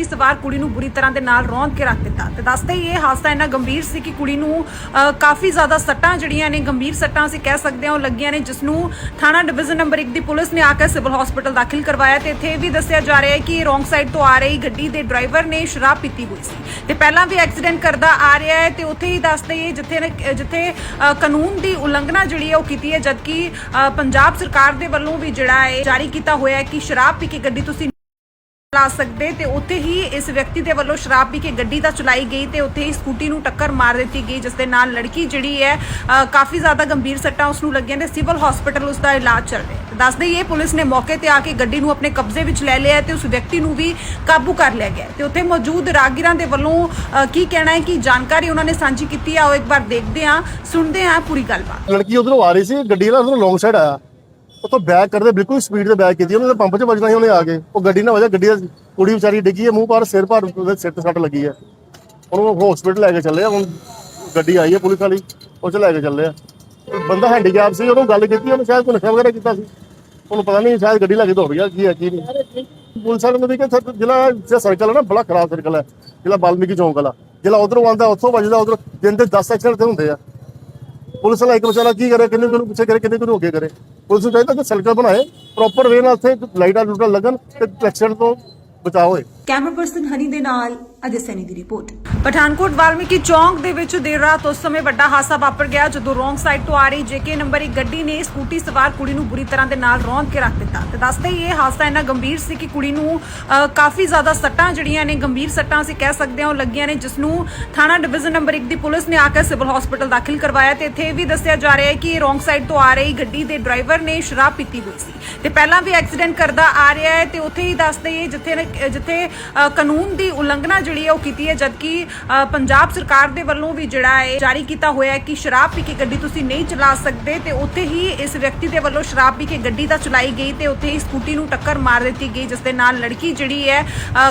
Scooty ਸਵਾਰ ਕੁੜੀ ਨੂੰ ਬੁਰੀ ਤਰ੍ਹਾਂ ਦੇ ਨਾਲ ਰੌਂਦ ਕੇ ਰੱਖ ਦਿੱਤਾ। ਤੇ ਦੱਸਦੇ ਇਹ ਹਾਦਸਾ ਇੰਨਾ ਗੰਭੀਰ ਸੀ ਕਿ ਕੁੜੀ ਨੂੰ ਕਾਫੀ ਜ਼ਿਆਦਾ ਸੱਟਾਂ ਜਿਹੜੀਆਂ ਨੇ, ਗੰਭੀਰ ਸੱਟਾਂ ਅਸੀਂ ਕਹਿ ਸਕਦੇ ਹਾਂ, ਉਹ ਲੱਗੀਆਂ ਨੇ ਜਿਸ ਨੂੰ ਥਾਣਾ ਡਿਵੀਜ਼ਨ ਨੰਬਰ 1 ਦੀ ਪੁਲਿਸ ਨੇ ਆ ਕੇ ਸਿਵਲ ਹਸਪੀਟਲ ਦਾਖਲ ਕਰਵਾਇਆ ਤੇ ਇੱਥੇ ਵੀ ਦੱਸਿਆ ਜਾ ਰਿਹਾ ਹੈ ਕਿ ਰੋਂਗ ਸਾਈਡ ਤੋਂ ਆ ਰਹੀ ਗੱਡੀ ਦੇ ਡਰਾਈਵਰ ਨੇ ਸ਼ਰਾਬ ਪੀਤੀ ਹੋਈ ਸੀ। ਤੇ ਪਹਿਲਾਂ ਵੀ ਐਕਸੀਡੈਂਟ ਕਰਦਾ ਆ ਰਿਹਾ ਹੈ ਤੇ ਉੱਥੇ ਹੀ ਦੱਸਦੇ ਹੀ ਜਿੱਥੇ ਜਿੱਥੇ ਕਾਨੂੰਨ ਦੀ ਉਲੰਘਣਾ ਜਿਹੜੀ ਹੈ ਉਹ ਕੀਤੀ ਹੈ, ਜਦਕਿ ਪੰਜਾਬ ਸਰਕਾਰ ਦੇ ਵੱਲੋਂ ਵੀ ਜਿਹੜਾ ਹੈ ਜਾਰੀ ਕੀਤਾ ਹੋਇਆ ਹੈ ਕਿ ਸ਼ਰਾਬ ਪੀ ਕੇ ਗੱਡੀ ਤੁਸੀਂ ਚਲਾ ਸਕਦੇ ਤੇ ਉੱਥੇ ਹੀ ਇਸ ਵਿਅਕਤੀ ਦੇ ਵੱਲੋਂ ਸ਼ਰਾਬ ਪੀ ਕੇ ਗੱਡੀ ਤਾਂ ਚਲਾਈ ਗਈ ਤੇ ਉੱਥੇ ਹੀ ਸਕੂਟੀ ਨੂੰ ਟੱਕਰ ਮਾਰ ਦਿੱਤੀ ਗਈ ਜਿਸ ਦੇ ਨਾਲ ਲੜਕੀ ਜਿਹੜੀ ਹੈ ਅ, ਕਾਫੀ ਜ਼ਿਆਦਾ ਗੰਭੀਰ ਸੱਟਾਂ ਉਸ ਨੂੰ ਲੱਗੀਆਂ ਤੇ ਸਿਵਲ ਹਸਪੀਟਲ ਉਸ ਦਾ ਇਲਾਜ ਚੱਲ ਰਿਹਾ ਹੈ। ਦੱਸਦੇ ਹੀ ਪੁਲਿਸ ਨੇ ਮੌਕੇ ਤੇ ਆ ਕੇ ਗੱਡੀ ਨੂੰ ਆਪਣੇ ਕਬਜ਼ੇ ਵਿੱਚ ਲੈ ਲਿਆ ਹੈ ਤੇ ਉਸ ਵਿਅਕਤੀ ਨੂੰ ਵੀ ਕਾਬੂ ਕਰ ਲਿਆ ਗਿਆ ਹੈ। ਤੇ ਉੱਥੇ ਮੌਜੂਦ ਰਾਗੀਰਾਂ ਦੇ ਵੱਲੋਂ ਅ, ਕੀ ਕਹਿਣਾ ਹੈ ਕਿ ਜਾਣਕਾਰੀ ਉਹਨਾਂ ਨੇ ਸਾਂਝੀ ਕੀਤੀ ਹੈ ਉਹ ਇੱਕ ਵਾਰ ਦੇਖਦੇ ਹਾਂ ਸੁਣਦੇ ਹਾਂ ਪੂਰੀ ਗੱਲਬਾਤ। ਲੜਕੀ ਉਧਰੋਂ ਆ ਰਹੀ ਸੀ ਗੱਡੀ ਵਾਲਾ ਉਧਰੋਂ ਲੌਂਗ ਸਾਈਡ ਆਇਆ। ਉਤੋਂ ਬੈਕ ਕਰਦੇ ਬਿਲਕੁਲ ਸਪੀਡ ਤੇ ਬੈਕ ਕੀਤੀ, ਉਹਨੇ ਪੰਪ 'ਚ ਵੱਜਣਾ ਸੀ ਉਹਨੇ ਆ ਕੇ। ਉਹ ਗੱਡੀ ਨਾਲ ਵਜਾ ਗੱਡੀ ਦਾ ਕੁੜੀ ਵਿਚਾਰੀ ਡਿੱਗੀ ਹੈ, ਮੂੰਹ ਪਰ ਸਿਰ ਪਰ ਉਹਦੇ ਸਿਰ ਤੇ ਸੱਟ ਲੱਗੀ ਹੈ। ਉਹਨੂੰ ਹਸਪੀਟਲ ਲੈ ਕੇ ਚੱਲੇ ਆ, ਹੁਣ ਗੱਡੀ ਆਈ ਹੈ ਪੁਲਿਸ ਵਾਲੀ, ਉਹ ਚ ਲੈ ਕੇ ਚੱਲੇ ਆ। ਬੰਦਾ ਹੈਂਡੀਕੈਪ ਸੀ, ਉਹਨੂੰ ਗੱਲ ਕੀਤੀ, ਉਹਨੇ ਸ਼ਾਇਦ ਕੋਈ ਨਸ਼ਾ ਵਗੈਰਾ ਕੀਤਾ ਸੀ। ਉਹਨੂੰ ਪਤਾ ਨਹੀਂ ਸ਼ਾਇਦ ਗੱਡੀ ਲੈ ਕੇ ਦੌੜ ਗਿਆ, ਕੀ ਹੈ, ਕੀ ਨਹੀਂ। ਪੁਲਿਸ ਵਾਲੇ ਨੂੰ ਵੀ ਕਿ ਜਿਹੜਾ ਜਿਹੜਾ ਸਰਕਲ ਹੈ ਨਾ, ਬੜਾ ਖਰਾਬ ਸਰਕਲ ਹੈ, ਜਿਹੜਾ ਬਾਲਮੀਕੀ ਚੌਂਕ ਵਾਲਾ। ਜਿਹੜਾ ਉਧਰੋਂ ਆਉਂਦਾ, ਉੱਥੋਂ ਵੱਜਦਾ, ਉਧਰ ਦਿਨ ਦੇ 10 ਐਕਸੀਡੈਂਟ ਹੁੰਦੇ ਆ। ਪੁਲਿਸ ਵਾਲਾ ਇੱਕ ਵਿਚਾਰਾ ਕੀ ਕਰੇ, ਕਿੰਨੇ ਕਿਨੂੰ ਪਿੱਛੇ ਕਰੇ, ਕਿੰਨੇ ਕਿਨੂੰ ਅੱਗੇ ਕਰੇ? ਪੁਲਿਸ ਨੂੰ ਚਾਹੀਦਾ ਕਿ ਸਰਕਲ ਬਣਾਏ ਪ੍ਰੋਪਰ ਵੇ ਨਾਲ ਉੱਥੇ ਲਾਈਟਾਂ ਲੂਟਾਂ ਲੱਗਣ ਤੇ ਐਕਸੀਡੈਂਟ ਤੋਂ ਬਚਾਅ ਹੋਏ। ਕੈਮਰਾ ਪਰਸਨ ਹਨੀ ਦੇ ਨਾਲ ਅਜੇ ਸੈਨੀ ਦੀ ਰਿਪੋਰਟ। ਪਠਾਨਕੋਟ ਵਾਲਮੀਕੀ ਚੌਂਕ ਦੇ ਵਿੱਚ ਦੇਰ ਰਾਤ ਉਸ ਸਮੇਂ ਵੱਡਾ ਹਾਦਸਾ ਵਾਪਰ ਗਿਆ ਜਦੋਂ ਰੋਂਗ ਸਾਈਡ ਤੋਂ ਆ ਰਹੀ ਜੇਕੇ ਨੰਬਰ 1 ਗੱਡੀ ਨੇ ਸਕੂਟੀ ਸਵਾਰ ਕੁੜੀ ਨੂੰ ਬੁਰੀ ਤਰ੍ਹਾਂ ਦੇ ਨਾਲ ਰੌਂਦ ਕੇ ਰੱਖ ਦਿੱਤਾ। ਤੇ ਦੱਸਦੇ ਹੀ ਇਹ ਹਾਦਸਾ ਇੰਨਾ ਗੰਭੀਰ ਸੀ ਕਿ ਕੁੜੀ ਨੂੰ ਕਾਫੀ ਜ਼ਿਆਦਾ ਸੱਟਾਂ ਜਿਹੜੀਆਂ ਨੇ ਗੰਭੀਰ ਸੱਟਾਂ ਅਸੀਂ ਕਹਿ ਸਕਦੇ ਹਾਂ, ਉਹ ਲੱਗੀਆਂ ਨੇ, ਜਿਸ ਨੂੰ ਥਾਣਾ ਡਿਵੀਜ਼ਨ ਨੰਬਰ 1 ਦੀ ਪੁਲਿਸ ਨੇ ਆ ਕੇ ਸਿਵਲ ਹਸਪੀਟਲ ਦਾਖਲ ਕਰਵਾਇਆ ਤੇ ਇੱਥੇ ਇਹ ਵੀ ਦੱਸਿਆ ਜਾ ਰਿਹਾ ਹੈ ਕਿ ਰੋਂਗ ਸਾਈਡ ਤੋਂ ਆ ਰਹੀ ਗੱਡੀ ਦੇ ਡਰਾਈਵਰ ਨੇ ਸ਼ਰਾਬ ਪੀਤੀ ਹੋਈ ਸੀ। ਤੇ ਪਹਿਲਾਂ ਵੀ ਐਕਸੀਡੈਂਟ ਕਰਦਾ ਆ ਰਿਹਾ ਹੈ ਤੇ ਉੱਥੇ ਹੀ ਦੱਸਦੇ ਹੀ ਜਿੱਥੇ ਜਿੱਥੇ ਕਾਨੂੰਨ ਦੀ ਉਲੰਘਣਾ ਜਿਹੜੀ ਹੈ ਉਹ ਕੀਤੀ ਹੈ, ਜਦਕਿ ਪੰਜਾਬ ਸਰਕਾਰ ਦੇ ਵੱਲੋਂ ਵੀ ਜਿਹੜਾ ਹੈ ਜਾਰੀ ਕੀਤਾ ਹੋਇਆ ਹੈ ਕਿ ਸ਼ਰਾਬ ਪੀ ਕੇ ਗੱਡੀ ਤੁਸੀਂ ਨਹੀਂ ਚਲਾ ਸਕਦੇ, ਤੇ ਉੱਥੇ ਹੀ ਇਸ ਵਿਅਕਤੀ ਦੇ ਵੱਲੋਂ ਸ਼ਰਾਬ ਪੀ ਕੇ ਗੱਡੀ ਤਾਂ ਚਲਾਈ ਗਈ ਤੇ ਉੱਥੇ ਹੀ ਸਕੂਟੀ ਨੂੰ ਟੱਕਰ ਮਾਰ ਦਿੱਤੀ ਗਈ, ਜਿਸ ਦੇ ਨਾਲ ਲੜਕੀ ਜਿਹੜੀ ਹੈ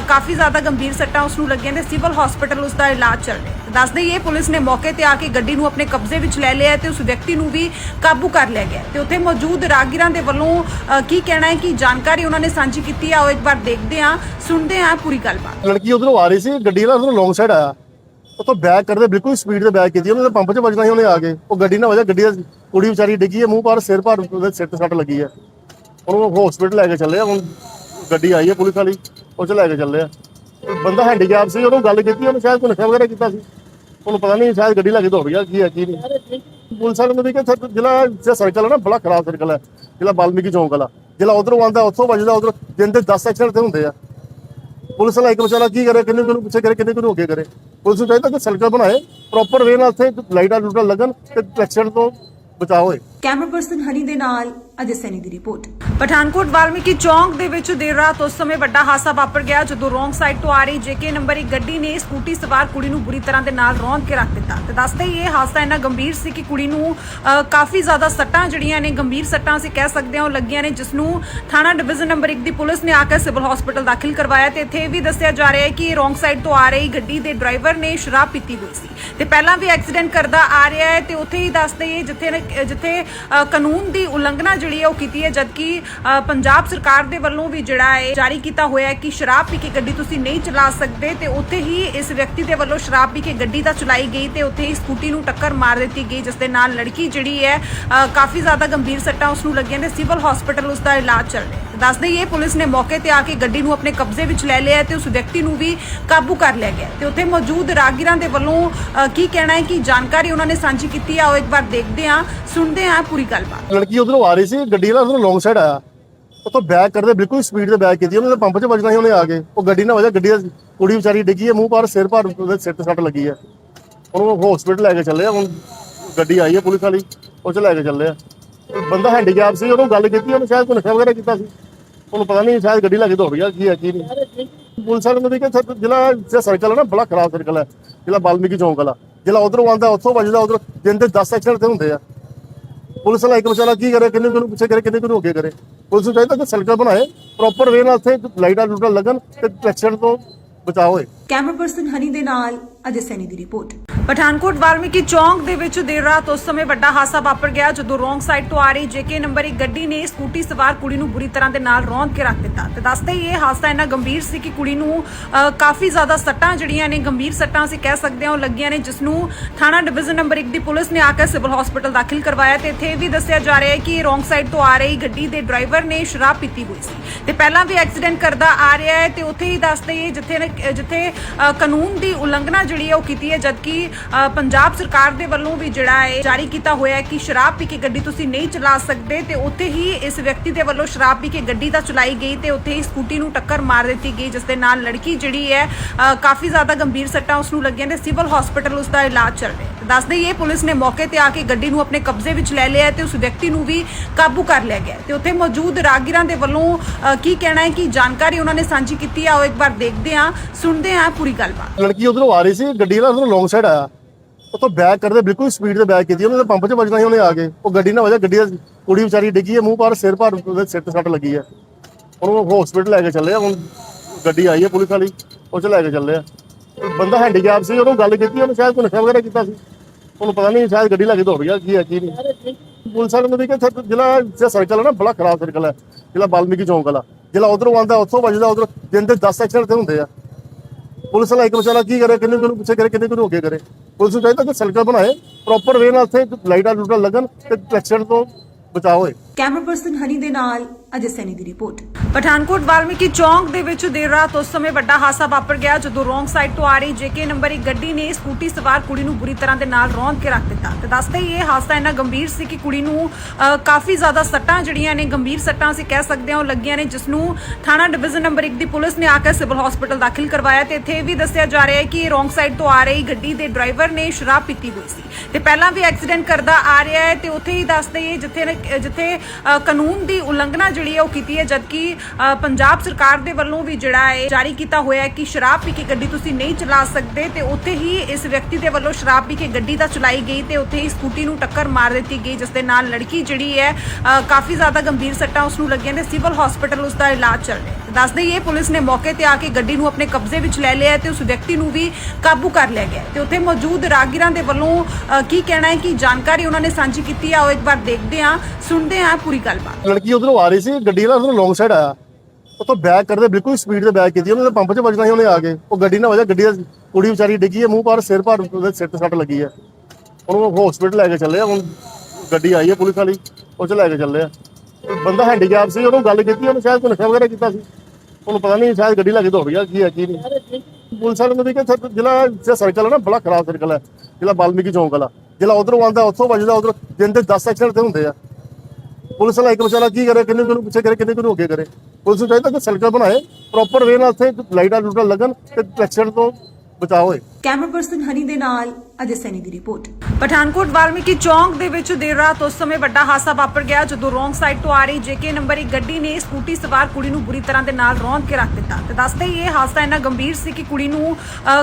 ਕਾਫੀ ਜ਼ਿਆਦਾ ਗੰਭੀਰ ਸੱਟਾਂ ਉਸ ਨੂੰ ਲੱਗੀਆਂ ਤੇ ਸਿਵਲ ਹਸਪੀਟਲ ਉਸ ਦਾ ਇਲਾਜ ਚੱਲ ਰਿਹਾ ਦੱਸ ਦਈਏ ਪੁਲਿਸ ਨੇ ਮੌਕੇ ਤੇ ਆ ਕੇ ਗੱਡੀ ਨੂੰ ਆਪਣੇ ਕਬਜ਼ੇ ਵਿੱਚ ਲੈ ਲਿਆ ਤੇ ਉਸ ਵਿਅਕਤੀ ਨੂੰ ਵੀ ਕਾਬੂ ਕਰ ਲਿਆ ਗਿਆ। ਤੇ ਉੱਥੇ ਮੌਜੂਦ ਰਾਗੀਰਾਂ ਦੇ ਵੱਲੋਂ ਕੀ ਕਹਿਣਾ ਹੈ, ਕਿ ਜਾਣਕਾਰੀ ਉਹਨਾਂ ਨੇ ਸਾਂਝੀ ਕੀਤੀ ਆ, ਉਹ ਇੱਕ ਵਾਰ ਦੇਖਦੇ ਹਾਂ, ਸੁਣਦੇ ਹਾਂ ਪੂਰੀ ਗੱਲਬਾਤ। ਲੜਕੀ ਉਧਰੋਂ ਆ ਰਹੀ ਸੀ, ਗੱਡੀ ਵਾਲਾ ਉਧਰੋਂ ਲੌਂਗ ਸਾਈਡ ਆਇਆ। ਉਤੋਂ ਬੈਕ ਕਰਦੇ, ਬਿਲਕੁਲ ਸਪੀਡ ਤੇ ਬੈਕ ਕੀਤੀ। ਉਹਨੇ ਤਾਂ ਪੰਪ 'ਚ ਵੱਜਣਾ ਸੀ ਉਹਨੇ ਆ ਕੇ। ਉਹ ਗੱਡੀ ਨਾਲ ਵਜਾ ਗੱਡੀ ਦਾ ਕੁੜੀ ਵਿਚਾਰੀ ਡਿੱਗੀ ਹੈ, ਮੂੰਹ ਪਰ ਸਿਰ ਪਰ ਉਹਦੇ ਸਿਰ ਤੇ ਸੱਟ ਲੱਗੀ ਹੈ। ਉਹਨੂੰ ਹਸਪੀਟਲ ਲੈ ਕੇ ਚੱਲੇ ਆ, ਹੁਣ ਗੱਡੀ ਆਈ ਹੈ ਪੁਲਿਸ ਵਾਲੀ, ਉਹ ਚ ਲੈ ਕੇ ਚੱਲੇ ਆ। ਬੰਦਾ ਹੈਂਡੀਕੈਪ ਸੀ, ਉਹਨੂੰ ਗੱਲ ਕੀਤੀ, ਉਹਨੇ ਸ਼ਾਇਦ ਕੋਈ ਨਸ਼ਾ ਵਗੈਰਾ ਕੀਤਾ ਸੀ। ਉਹਨੂੰ ਪਤਾ ਨਹੀਂ ਸ਼ਾਇਦ ਗੱਡੀ ਲੈ ਕੇ ਦੌੜ ਗਿਆ ਕੀ ਹੈ, ਕੀ ਨਹੀਂ। ਪੁਲਿਸ ਵਾਲੇ ਨੂੰ ਵੀ ਕਿ ਜਿਹੜਾ ਜਿਹੜਾ ਸਰਕਲ ਹੈ ਨਾ, ਬੜਾ ਖਰਾਬ ਸਰਕਲ ਹੈ। ਜਿਹੜਾ ਬਾਲਮੀਕੀ ਚੌਂਕ ਵਾਲਾ, ਜਿਹੜਾ ਉਧਰੋਂ ਆਉਂਦਾ, ਉੱਥੋਂ ਵੱਜਦਾ, ਉਧਰ ਦਿਨ ਦੇ 10 ਐਕਸੀਡੈਂਟ ਤੇ ਹੁੰਦੇ ਆ। ਪੁਲਿਸ ਵਾਲਾ ਇੱਕ ਵਿਚਾਰਾ ਕੀ ਕਰੇ, ਕਿੰਨੇ ਕਿਨੂੰ ਪਿੱਛੇ ਕਰੇ, ਕਿੰਨੇ ਕਿਨੂੰ ਅੱਗੇ ਕਰੇ। ਪੁਲਿਸ ਨੂੰ ਚਾਹੀਦਾ ਕਿ ਸਰਕਲ ਬਣਾਏ ਪ੍ਰੋਪਰ ਵੇ ਨਾਲ ਇੱਥੇ ਲਾਈਟਾਂ ਲੂਟਾਂ ਲੱਗਣ ਤੇ ਐਕਸੀਡੈਂਟ ਤੋਂ ਬਚਾਅ ਹੋਏ। ਕੈਮਰਾ ਪਰਸਨ ਹਨੀ ਦੇ ਨਾਲ ਅਜੇ ਸੈਨੀ ਦੀ ਰਿਪੋਰਟ। ਪਠਾਨਕੋਟ ਵਾਲਮੀਕੀ ਚੌਂਕ ਦੇ ਵਿੱਚ ਦੇਰ ਰਾਤ ਉਸ ਸਮੇਂ ਵੱਡਾ ਹਾਦਸਾ ਵਾਪਰ ਗਿਆ ਜਦੋਂ ਰੋਂਗ ਸਾਈਡ ਤੋਂ ਆ ਰਹੀ ਜੇਕੇ ਨੰਬਰ 1 ਗੱਡੀ ਨੇ ਸਕੂਟੀ ਸਵਾਰ ਕੁੜੀ ਨੂੰ ਬੁਰੀ ਤਰ੍ਹਾਂ ਦੇ ਨਾਲ ਰੌਂਦ ਕੇ ਰੱਖ ਦਿੱਤਾ। ਤੇ ਦੱਸਦੇ ਇਹ ਹਾਦਸਾ ਇੰਨਾ ਗੰਭੀਰ ਸੀ ਕਿ ਕੁੜੀ ਨੂੰ ਕਾਫੀ ਜ਼ਿਆਦਾ ਸੱਟਾਂ ਜਿਹੜੀਆਂ ਨੇ ਗੰਭੀਰ ਸੱਟਾਂ ਅਸੀਂ ਕਹਿ ਸਕਦੇ ਹਾਂ, ਉਹ ਲੱਗੀਆਂ ਨੇ ਜਿਸ ਨੂੰ ਥਾਣਾ ਡਿਵੀਜ਼ਨ ਨੰਬਰ 1 ਦੀ ਪੁਲਿਸ ਨੇ ਆ ਕੇ ਸਿਵਲ ਹਸਪੀਟਲ ਦਾਖਲ ਕਰਵਾਇਆ ਤੇ ਇੱਥੇ ਵੀ ਦੱਸਿਆ ਜਾ ਰਿਹਾ ਹੈ ਕਿ ਰੋਂਗ ਸਾਈਡ ਤੋਂ ਆ ਰਹੀ ਗੱਡੀ ਦੇ ਡਰਾਈਵਰ ਨੇ ਸ਼ਰਾਬ ਪੀਤੀ ਹੋਈ ਸੀ। ਤੇ ਪਹਿਲਾਂ ਵੀ ਐਕਸੀਡੈਂਟ ਕਰਦਾ ਆ ਰਿਹਾ ਹੈ ਤੇ ਉੱਥੇ ਹੀ ਦੱਸਦੇ ਹੀ ਜਿੱਥੇ ਜਿੱਥੇ ਅ, ਕਾਨੂੰਨ ਦੀ ਉਲੰਘਣਾ ਜਿਹੜੀ ਹੈ ਉਹ ਕੀਤੀ ਹੈ ਜਦਕਿ ਅ, ਪੰਜਾਬ ਸਰਕਾਰ ਦੇ ਵੱਲੋਂ ਵੀ ਜਿਹੜਾ ਹੈ ਜਾਰੀ ਕੀਤਾ ਹੋਇਆ ਹੈ ਕਿ ਸ਼ਰਾਬ ਪੀ ਕੇ ਗੱਡੀ ਤੁਸੀਂ ਨਹੀਂ ਚਲਾ ਸਕਦੇ ਤੇ ਉੱਥੇ ਹੀ ਇਸ ਵਿਅਕਤੀ ਦੇ ਵੱਲੋਂ ਸ਼ਰਾਬ ਪੀ ਕੇ ਗੱਡੀ ਤਾਂ ਚਲਾਈ ਗਈ ਤੇ ਉੱਥੇ ਹੀ ਸਕੂਟੀ ਨੂੰ ਟੱਕਰ ਮਾਰ ਦਿੱਤੀ ਗਈ ਜਿਸ ਦੇ ਨਾਲ ਲੜਕੀ ਜਿਹੜੀ ਹੈ ਅ, ਕਾਫੀ ਜ਼ਿਆਦਾ ਗੰਭੀਰ ਸੱਟਾਂ ਉਸ ਨੂੰ ਲੱਗੀਆਂ ਤੇ ਸਿਵਲ ਹਸਪੀਟਲ ਉਸ ਦਾ ਇਲਾਜ ਚੱਲ ਰਿਹਾ ਹੈ। ਦੱਸ ਦਈਏ ਪੁਲਿਸ ਨੇ ਮੌਕੇ ਤੇ ਆ ਕੇ ਗੱਡੀ ਨੂੰ ਆਪਣੇ ਕਬਜ਼ੇ ਵਿੱਚ ਲੈ ਲਿਆ ਤੇ ਉਸ ਵਿਅਕਤੀ ਨੂੰ ਵੀ ਕਾਬੂ ਕਰ ਲਿਆ ਗਿਆ। ਤੇ ਉੱਥੇ ਮੌਜੂਦ ਰਾਗੀਰਾਂ ਦੇ ਵੱਲੋਂ ਕੀ ਕਹਿਣਾ ਹੈ, ਕਿ ਜਾਣਕਾਰੀ ਉਹਨਾਂ ਨੇ ਸਾਂਝੀ ਕੀਤੀ ਆ, ਉਹ ਇੱਕ ਵਾਰ ਦੇਖਦੇ ਹਾਂ, ਸੁਣਦੇ ਹਾਂ ਪੂਰੀ ਗੱਲਬਾਤ। ਲੜਕੀ ਉਧਰੋਂ ਆ ਰਹੀ ਸੀ, ਗੱਡੀ ਵਾਲਾ ਉਧਰੋਂ ਲੌਂਗ ਸਾਈਡ ਆਇਆ। ਉਤੋਂ ਬੈਕ ਕਰਦੇ, ਬਿਲਕੁਲ ਸਪੀਡ ਤੇ ਬੈਕ ਕੀਤੀ। ਉਹਨੇ ਪੰਪ 'ਚ ਵੱਜਣਾ ਸੀ, ਉਹਨੇ ਆ ਕੇ। ਉਹ ਗੱਡੀ ਨਾਲ ਵਜਾ ਗੱਡੀ ਕੁੜੀ ਵਿਚਾਰੀ ਡਿੱਗੀ ਹੈ ਮੂੰਹ ਪਰ ਸਿਰ ਪਰ ਉਹਦੇ ਸਿਰ ਤੇ ਸੱਟ ਲੱਗੀ ਹੈ। ਉਹਨੂੰ ਹਸਪੀਟਲ ਲੈ ਕੇ ਚੱਲੇ ਹੁਣ ਗੱਡੀ ਆਈ ਹੈ ਪੁਲਿਸ ਵਾਲੀ, ਉਹ ਚ ਲੈ ਕੇ ਚੱਲੇ ਆ। ਬੰਦਾ ਹੈਂਡੀਕੈਪ ਸੀ, ਉਹਨੂੰ ਗੱਲ ਕੀਤੀ, ਉਹਨੇ ਸ਼ਾਇਦ ਕੋਈ ਨਸ਼ਾ ਵਗੈਰਾ ਕੀਤਾ ਸੀ। ਉਹਨੂੰ ਪਤਾ ਨਹੀਂ ਸ਼ਾਇਦ ਗੱਡੀ ਲੈ ਕੇ ਦੌੜ ਗਿਆ, ਕੀ ਹੈ, ਕੀ ਨਹੀਂ। ਪੁਲਿਸ ਵਾਲੇ ਨੂੰ ਵੀ ਕਿ ਸਰ- ਜਿਹੜਾ ਜਿਹੜਾ ਸਰਕਲ ਹੈ ਨਾ, ਬੜਾ ਖਰਾਬ ਸਰਕਲ ਹੈ ਜਿਹੜਾ ਬਾਲਮੀਕੀ ਚੌਂਕ ਵਾਲਾ, ਜਿਹੜਾ ਉਧਰੋਂ ਆਉਂਦਾ, ਉੱਥੋਂ ਵੱਜਦਾ, ਉਧਰ ਦਿਨ ਦੇ 10 ਐਕਸੀਡੈਂਟ ਤੇ ਹੁੰਦੇ ਆ। ਪੁਲਿਸ ਵਾਲਾ ਇੱਕ ਵਿਚਾਰਾ ਕੀ ਕਰੇ, ਕਿੰਨੇ ਕਿਨੂੰ ਪਿੱਛੇ ਕਰੇ, ਕਿੰਨੇ ਕਿਨੂੰ ਅੱਗੇ ਕਰੇ। ਪੁਲਿਸ ਨੂੰ ਚਾਹੀਦਾ ਕਿ ਸਰਕਲ ਬਣਾਏ ਪ੍ਰੋਪਰ ਵੇ ਨਾਲ ਉੱਥੇ ਲਾਈਟਾਂ ਲੂਟਾਂ ਲੱਗਣ ਤੇ ਐਕਸੀਡੈਂਟ ਤੋਂ ਬਚਾਅ ਹੋਏ। ਕੈਮਰਾ ਪਰਸਨ ਹਨੀ ਦੇ ਨਾਲ, ਅਜੇ ਸੈਨੀ ਦੀ ਰਿਪੋਰਟ ਪਠਾਨਕੋਟ ਵਾਲਮੀਕੀ ਚੌਂਕ ਦੇ ਵਿੱਚ ਦੇਰ ਰਾਤ ਉਸ ਸਮੇਂ ਵੱਡਾ ਹਾਦਸਾ ਵਾਪਰ ਗਿਆ, ਜਦੋਂ ਰੋਂਗ ਸਾਈਡ ਤੋਂ ਆ ਰਹੀ ਜੇਕੇ ਨੰਬਰ ਇੱਕ ਗੱਡੀ ਨੇ ਸਕੂਟੀ ਸਵਾਰ ਕੁੜੀ ਨੂੰ ਬੁਰੀ ਤਰ੍ਹਾਂ ਦੇ ਨਾਲ ਰੌਂਦ ਕੇ ਰੱਖ ਦਿੱਤਾ। ਤੇ ਦੱਸਦੇ ਇਹ ਹਾਦਸਾ ਇੰਨਾ ਗੰਭੀਰ ਸੀ ਕਿ ਕੁੜੀ ਨੂੰ ਕਾਫੀ ਜ਼ਿਆਦਾ ਸੱਟਾਂ ਜਿਹੜੀਆਂ ਨੇ, ਗੰਭੀਰ ਸੱਟਾਂ ਅਸੀਂ ਕਹਿ ਸਕਦੇ ਹਾਂ, ਉਹ ਲੱਗੀਆਂ ਨੇ ਜਿਸ ਨੂੰ ਥਾਣਾ ਡਿਵੀਜ਼ਨ ਨੰਬਰ 1 ਦੀ ਪੁਲਿਸ ਨੇ ਆ ਕੇ ਸਿਵਲ ਹਸਪੀਟਲ ਦਾਖਲ ਕਰਵਾਇਆ ਤੇ ਇੱਥੇ ਇਹ ਵੀ ਦੱਸਿਆ ਜਾ ਰਿਹਾ ਹੈ ਕਿ ਰੋਂਗ ਸਾਈਡ ਤੋਂ ਆ ਰਹੀ ਗੱਡੀ ਦੇ ਡਰਾਈਵਰ ਨੇ ਸ਼ਰਾਬ ਪੀਤੀ ਹੋਈ ਸੀ। ਤੇ ਪਹਿਲਾਂ ਵੀ ਐਕਸੀਡੈਂਟ ਕਰਦਾ ਆ ਰਿਹਾ ਹੈ ਤੇ ਉੱਥੇ ਹੀ ਦੱਸਦੇ ਹੀ ਜਿੱਥੇ ਜਿੱਥੇ ਕਾਨੂੰਨ ਦੀ ਉਲੰਘਣਾ ਜਿਹੜੀ ਹੈ ਉਹ ਕੀਤੀ ਹੈ, ਜਦਕਿ ਪੰਜਾਬ ਸਰਕਾਰ ਦੇ ਵੱਲੋਂ ਵੀ ਜਿਹੜਾ ਹੈ ਜਾਰੀ ਕੀਤਾ ਹੋਇਆ ਹੈ ਕਿ ਸ਼ਰਾਬ ਪੀ ਕੇ ਗੱਡੀ ਤੁਸੀਂ ਨਹੀਂ ਚਲਾ ਸਕਦੇ, ਤੇ ਉੱਥੇ ਹੀ ਇਸ ਵਿਅਕਤੀ ਦੇ ਵੱਲੋਂ ਸ਼ਰਾਬ ਪੀ ਕੇ ਗੱਡੀ ਤਾਂ ਚਲਾਈ ਗਈ ਤੇ ਉੱਥੇ ਹੀ ਸਕੂਟੀ ਨੂੰ ਟੱਕਰ ਮਾਰ ਦਿੱਤੀ ਗਈ, ਜਿਸ ਦੇ ਨਾਲ ਲੜਕੀ ਜਿਹੜੀ ਹੈ ਕਾਫੀ ਜ਼ਿਆਦਾ ਗੰਭੀਰ ਸੱਟਾਂ ਉਸ ਨੂੰ ਲੱਗੀਆਂ ਤੇ ਸਿਵਲ ਹਸਪੀਟਲ ਉਸ ਦਾ ਇਲਾਜ ਚੱਲ ਰਿਹਾ ਹੈ। ਦੱਸਦੇ ਪੁਲਿਸ ਨੇ ਮੌਕੇ ਤੇ ਆ ਕੇ ਗੱਡੀ ਨੂੰ ਆਪਣੇ ਕਬਜ਼ੇ ਵਿੱਚ ਲੈ ਲਿਆ ਤੇ ਉਸ ਵਿਅਕਤੀ ਨੂੰ ਵੀ ਕਾਬੂ ਕਰ ਲਿਆ ਗਿਆ ਤੇ ਉੱਥੇ ਮੌਜੂਦ ਰਾਗੀਰਾਂ ਦੇ ਵੱਲੋਂ ਕੀ ਕਹਿਣਾ ਹੈ, ਕਿ ਜਾਣਕਾਰੀ ਉਹਨਾਂ ਨੇ ਸਾਂਝੀ ਕੀਤੀ ਆ, ਉਹ ਇੱਕ ਵਾਰ ਦੇਖਦੇ ਹਾਂ, ਸੁਣਦੇ ਹਾਂ ਪੂਰੀ ਗੱਲਬਾਤ। ਲੜਕੀ ਉਧਰੋਂ ਆ ਰਹੀ ਸੀ, ਗੱਡੀ ਵਾਲਾ ਉਧਰੋਂ ਲੌਂਗ ਸਾਈਡ ਆਇਆ। ਉਤੋਂ ਬੈਕ ਕਰਦੇ, ਬਿਲਕੁਲ ਸਪੀਡ ਤੇ ਬੈਕ ਕੀਤੀ। ਉਹਨੇ ਤਾਂ ਪੰਪ 'ਚ ਵੱਜਣਾ ਸੀ, ਉਹਨੇ ਆ ਕੇ। ਉਹ ਗੱਡੀ ਨਾਲ ਵਜਾ ਗੱਡੀ ਦਾ ਕੁੜੀ ਵਿਚਾਰੀ ਡਿੱਗੀ ਹੈ, ਮੂੰਹ ਪਾਰ ਸਿਰ ਪਾਰ ਉਹਦੇ ਸਿਰ ਤੇ ਸੱਟ ਲੱਗੀ ਹੈ। ਉਹਨੂੰ ਹਸਪੀਟਲ ਲੈ ਕੇ ਚੱਲੇ ਆ, ਹੁਣ ਗੱਡੀ ਆਈ ਹੈ ਪੁਲਿਸ ਵਾਲੀ, ਉਹ 'ਚ ਲੈ ਕੇ ਚੱਲੇ ਆ। ਬੰਦਾ ਹੈਂਡੀਕੈਪ ਸੀ, ਉਹਨੂੰ ਗੱਲ ਕੀਤੀ, ਉਹਨੇ ਸ਼ਾਇਦ ਕੋਈ ਨਸ਼ਾ ਵਗੈਰਾ ਕੀਤਾ ਸੀ। ਉਹਨੂੰ ਪਤਾ ਨਹੀਂ ਸ਼ਾਇਦ ਗੱਡੀ ਲੈ ਕੇ ਦੌੜ ਗਿਆ, ਕੀ ਹੈ, ਕੀ ਨਹੀਂ। ਪੁਲਿਸ ਵਾਲੇ ਨੂੰ ਵੀ ਕਿ ਇੱਥੇ ਜਿਹੜਾ ਸਰਕਲ ਹੈ ਨਾ, ਬੜਾ ਖਰਾਬ ਸਰਕਲ ਹੈ ਜ਼ਿਲ੍ਹਾ ਬਾਲਮੀਕੀ ਚੌਂਕ ਵਾਲਾ। ਜਿਹੜਾ ਉਧਰੋਂ ਆਉਂਦਾ, ਉੱਥੋਂ ਵੱਜਦਾ, ਉਧਰ ਦਿਨ ਦੇ 10 ਐਕਸੀਡੈਂਟ ਤੇ ਹੁੰਦੇ ਆ। ਪੁਲਿਸ ਵਾਲਾ ਇੱਕ ਵਿਚਾਰਾ ਕੀ ਕਰੇ, ਕਿੰਨੇ ਕਿਨੂੰ ਪਿੱਛੇ ਕਰੇ, ਕਿੰਨੇ ਕਿਨੂੰ ਅੱਗੇ ਕਰੇ? ਪੁਲਿਸ ਨੂੰ ਚਾਹੀਦਾ ਕਿ ਸਰਕਲ ਬਣਾਏ ਪ੍ਰੋਪਰ ਵੇ ਨਾਲ ਉੱਥੇ ਲਾਈਟਾਂ ਲੂਟਾਂ ਲੱਗਣ ਤੇ ਐਕਸੀਡੈਂਟ ਤੋਂ ਬਚਾਅ ਹੋਏ। ਕੈਮਰਾ ਪਰਸਨ ਹਨੀ ਦੇ ਨਾਲ ਅਜੇ ਸੈਨੀ ਦੀ ਰਿਪੋਰਟ। ਪਠਾਨਕੋਟ ਵਾਲਮੀਕੀ ਚੌਂਕ ਦੇ ਵਿੱਚ ਦੇਰ ਰਾਤ ਉਸ ਸਮੇਂ ਵੱਡਾ ਹਾਦਸਾ ਵਾਪਰ ਗਿਆ ਜਦੋਂ ਰੋਂਗ ਸਾਈਡ ਤੋਂ ਆ ਰਹੀ ਜੇਕੇ ਨੰਬਰ ਇੱਕ ਗੱਡੀ ਨੇ ਸਕੂਟੀ ਸਵਾਰ ਕੁੜੀ ਨੂੰ ਬੁਰੀ ਤਰ੍ਹਾਂ ਦੇ ਨਾਲ ਰੌਂਦ ਕੇ ਰੱਖ ਦਿੱਤਾ। ਤੇ ਦੱਸਦੇ ਇਹ ਹਾਦਸਾ ਇੰਨਾ ਗੰਭੀਰ ਸੀ ਕਿ ਕੁੜੀ ਨੂੰ ਕਾਫੀ ਜ਼ਿਆਦਾ ਸੱਟਾਂ ਜਿਹੜੀਆਂ ਨੇ, ਗੰਭੀਰ ਸੱਟਾਂ ਅਸੀਂ ਕਹਿ ਸਕਦੇ ਹਾਂ, ਉਹ ਲੱਗੀਆਂ ਨੇ, ਜਿਸ ਨੂੰ ਥਾਣਾ ਡਿਵੀਜ਼ਨ ਨੰਬਰ 1 ਦੀ ਪੁਲਿਸ ਨੇ ਆ ਕੇ ਸਿਵਲ ਹਸਪੀਟਲ ਦਾਖਲ ਕਰਵਾਇਆ ਤੇ ਇੱਥੇ ਇਹ ਵੀ ਦੱਸਿਆ ਜਾ ਰਿਹਾ ਹੈ ਕਿ ਰੋਂਗ ਸਾਈਡ ਤੋਂ ਆ ਰਹੀ ਗੱਡੀ ਦੇ ਡਰਾਈਵਰ ਨੇ ਸ਼ਰਾਬ ਪੀਤੀ ਹੋਈ ਸੀ। ਤੇ ਪਹਿਲਾਂ ਵੀ ਐਕਸੀਡੈਂਟ ਕਰਦਾ ਆ ਰਿਹਾ ਹੈ ਤੇ ਉੱਥੇ ਹੀ ਦੱਸਦੇ ਹੀ ਜਿੱਥੇ ਜਿੱਥੇ ਕਾਨੂੰਨ ਦੀ ਉਲੰਘਣਾ ਜਿਹੜੀ ਹੈ ਉਹ ਕੀਤੀ ਹੈ ਜਦਕਿ ਅ, ਪੰਜਾਬ ਸਰਕਾਰ ਦੇ ਵੱਲੋਂ ਵੀ ਜਿਹੜਾ ਹੈ ਜਾਰੀ ਕੀਤਾ ਹੋਇਆ ਹੈ ਕਿ ਸ਼ਰਾਬ ਪੀ ਕੇ ਗੱਡੀ ਤੁਸੀਂ ਨਹੀਂ ਚਲਾ ਸਕਦੇ ਤੇ ਉੱਥੇ ਹੀ ਇਸ ਵਿਅਕਤੀ ਦੇ ਵੱਲੋਂ ਸ਼ਰਾਬ ਪੀ ਕੇ ਗੱਡੀ ਤਾਂ ਚਲਾਈ ਗਈ ਤੇ ਉੱਥੇ ਹੀ ਸਕੂਟੀ ਨੂੰ ਟੱਕਰ ਮਾਰ ਦਿੱਤੀ ਗਈ ਜਿਸ ਦੇ ਨਾਲ ਲੜਕੀ ਜਿਹੜੀ ਹੈ ਕਾਫੀ ਜ਼ਿਆਦਾ ਗੰਭੀਰ ਸੱਟਾਂ ਉਸ ਨੂੰ ਲੱਗੀਆਂ ਤੇ ਸਿਵਲ ਹਸਪੀਟਲ ਉਸ ਦਾ ਇਲਾਜ ਚੱਲ ਰਿਹਾ ਹੈ ਦੱਸਦੇ ਪੁਲਿਸ ਨੇ ਮੌਕੇ ਤੇ ਆ ਕੇ ਗੱਡੀ ਨੂੰ ਆਪਣੇ ਕਬਜ਼ੇ ਵਿੱਚ ਲੈ ਲਿਆ ਤੇ ਉਸ ਵਿਅਕਤੀ ਨੂੰ ਵੀ ਕਾਬੂ ਕਰ ਲਿਆ ਗਿਆ। ਤੇ ਉੱਥੇ ਮੌਜੂਦ ਰਾਗੀਰਾਂ ਦੇ ਵੱਲੋਂ ਕੀ ਕਹਿਣਾ ਹੈ, ਕਿ ਜਾਣਕਾਰੀ ਉਹਨਾਂ ਨੇ ਸਾਂਝੀ ਕੀਤੀ ਆ, ਉਹ ਇੱਕ ਵਾਰ ਦੇਖਦੇ ਹਾਂ, ਸੁਣਦੇ ਹਾਂ ਪੂਰੀ ਗੱਲਬਾਤ। ਲੜਕੀ ਉਧਰੋਂ ਆ ਰਹੀ ਸੀ, ਗੱਡੀ ਵਾਲਾ ਉਧਰੋਂ ਲੌਂਗ ਸਾਈਡ ਆਇਆ। ਉਤੋਂ ਬੈਕ ਕਰਦੇ ਬਿਲਕੁਲ ਸਪੀਡ ਤੇ ਬੈਕ ਕੀਤੀ, ਉਹਨੇ ਪੰਪ 'ਚ ਵੱਜਣਾ ਸੀ ਉਹਨੇ ਆ ਕੇ। ਉਹ ਗੱਡੀ ਨਾਲ ਵਜਾ, ਗੱਡੀ ਦਾ ਕੁੜੀ ਵਿਚਾਰੀ ਡਿੱਗੀ ਹੈ, ਮੂੰਹ ਪਾਰ ਸਿਰ ਪਾਰ ਉਹਦੇ ਸਿਰ ਤੇ ਸੱਟ ਲੱਗੀ ਹੈ। ਉਹਨੂੰ ਹਸਪੀਟਲ ਲੈ ਕੇ ਚੱਲੇ ਆ, ਹੁਣ ਗੱਡੀ ਆਈ ਹੈ ਪੁਲਿਸ ਵਾਲੀ, ਉਹ 'ਚ ਲੈ ਕੇ ਚੱਲੇ ਆ। ਬੰਦਾ ਹੈਂਡੀਕੈਪ ਸੀ, ਉਹਨੂੰ ਗੱਲ ਕੀਤੀ, ਉਹਨੇ ਸ਼ਾਇਦ ਕੋਈ ਨਸ਼ਾ ਵਗੈਰਾ ਕੀਤਾ ਸੀ। ਉਹਨੂੰ ਪਤਾ ਨਹੀਂ ਸ਼ਾਇਦ ਗੱਡੀ ਲੈ ਕੇ ਦੌੜ ਗਿਆ, ਕੀ ਹੈ, ਕੀ ਨਹੀਂ। ਪੁਲਿਸ ਵਾਲੇ ਨੂੰ ਵੀ ਕਿ ਇੱਥੇ ਜਿਹੜਾ ਸਰਕਲ ਹੈ ਨਾ, ਬੜਾ ਖਰਾਬ ਸਰਕਲ ਹੈ। ਜਿਹੜਾ ਬਾਲਮੀਕੀ ਚੌਂਕ ਵਾਲਾ, ਜਿਹੜਾ ਉਧਰੋਂ ਆਉਂਦਾ, ਉੱਥੋਂ ਵੱਜਦਾ, ਉਧਰ ਦਿਨ ਦੇ 10 ਐਕਸੀਡੈਂਟ ਤੇ ਹੁੰਦੇ ਆ। ਪੁਲਿਸ ਵਾਲਾ ਇੱਕ ਵਿਚਾਰਾ ਕੀ ਕਰੇ, ਕਿੰਨੇ ਕਿਨੂੰ ਪਿੱਛੇ ਕਰੇ, ਕਿੰਨੇ ਕਿਨੂੰ ਅੱਗੇ ਕਰੇ। ਪੁਲਿਸ ਨੂੰ ਚਾਹੀਦਾ ਕਿ ਸਰਕਲ ਬਣਾਏ ਪ੍ਰੋਪਰ ਵੇ ਨਾਲ ਉੱਥੇ ਲਾਈਟਾਂ ਲੂਟਾਂ ਲੱਗਣ ਤੇ ਐਕਸੀਡੈਂਟ ਤੋਂ ਬਚਾਓ ਹੋਏ। ਕੈਮਰਾ ਪਰਸਨ ਹਨੀ ਦੇ ਨਾਲ ਅਜੇ ਸੈਨੀ ਦੀ ਰਿਪੋਰਟ। ਪਠਾਨਕੋਟ ਵਾਲਮੀਕੀ ਚੌਂਕ ਦੇ ਵਿੱਚ ਦੇਰ ਰਾਤ ਉਸ ਸਮੇਂ ਵੱਡਾ ਹਾਦਸਾ ਵਾਪਰ ਗਿਆ ਜਦੋਂ ਰੋਂਗ ਸਾਈਡ ਤੋਂ ਆ ਰਹੀ ਜੇਕੇ ਨੰਬਰ ਇੱਕ ਗੱਡੀ ਨੇ ਸਕੂਟੀ ਸਵਾਰ ਕੁੜੀ ਨੂੰ ਬੁਰੀ ਤਰ੍ਹਾਂ ਦੇ ਨਾਲ ਰੌਂਦ ਕੇ ਰੱਖ ਦਿੱਤਾ। ਤੇ ਦੱਸਦੇ ਇਹ ਹਾਦਸਾ ਇੰਨਾ ਗੰਭੀਰ ਸੀ ਕਿ ਕੁੜੀ ਨੂੰ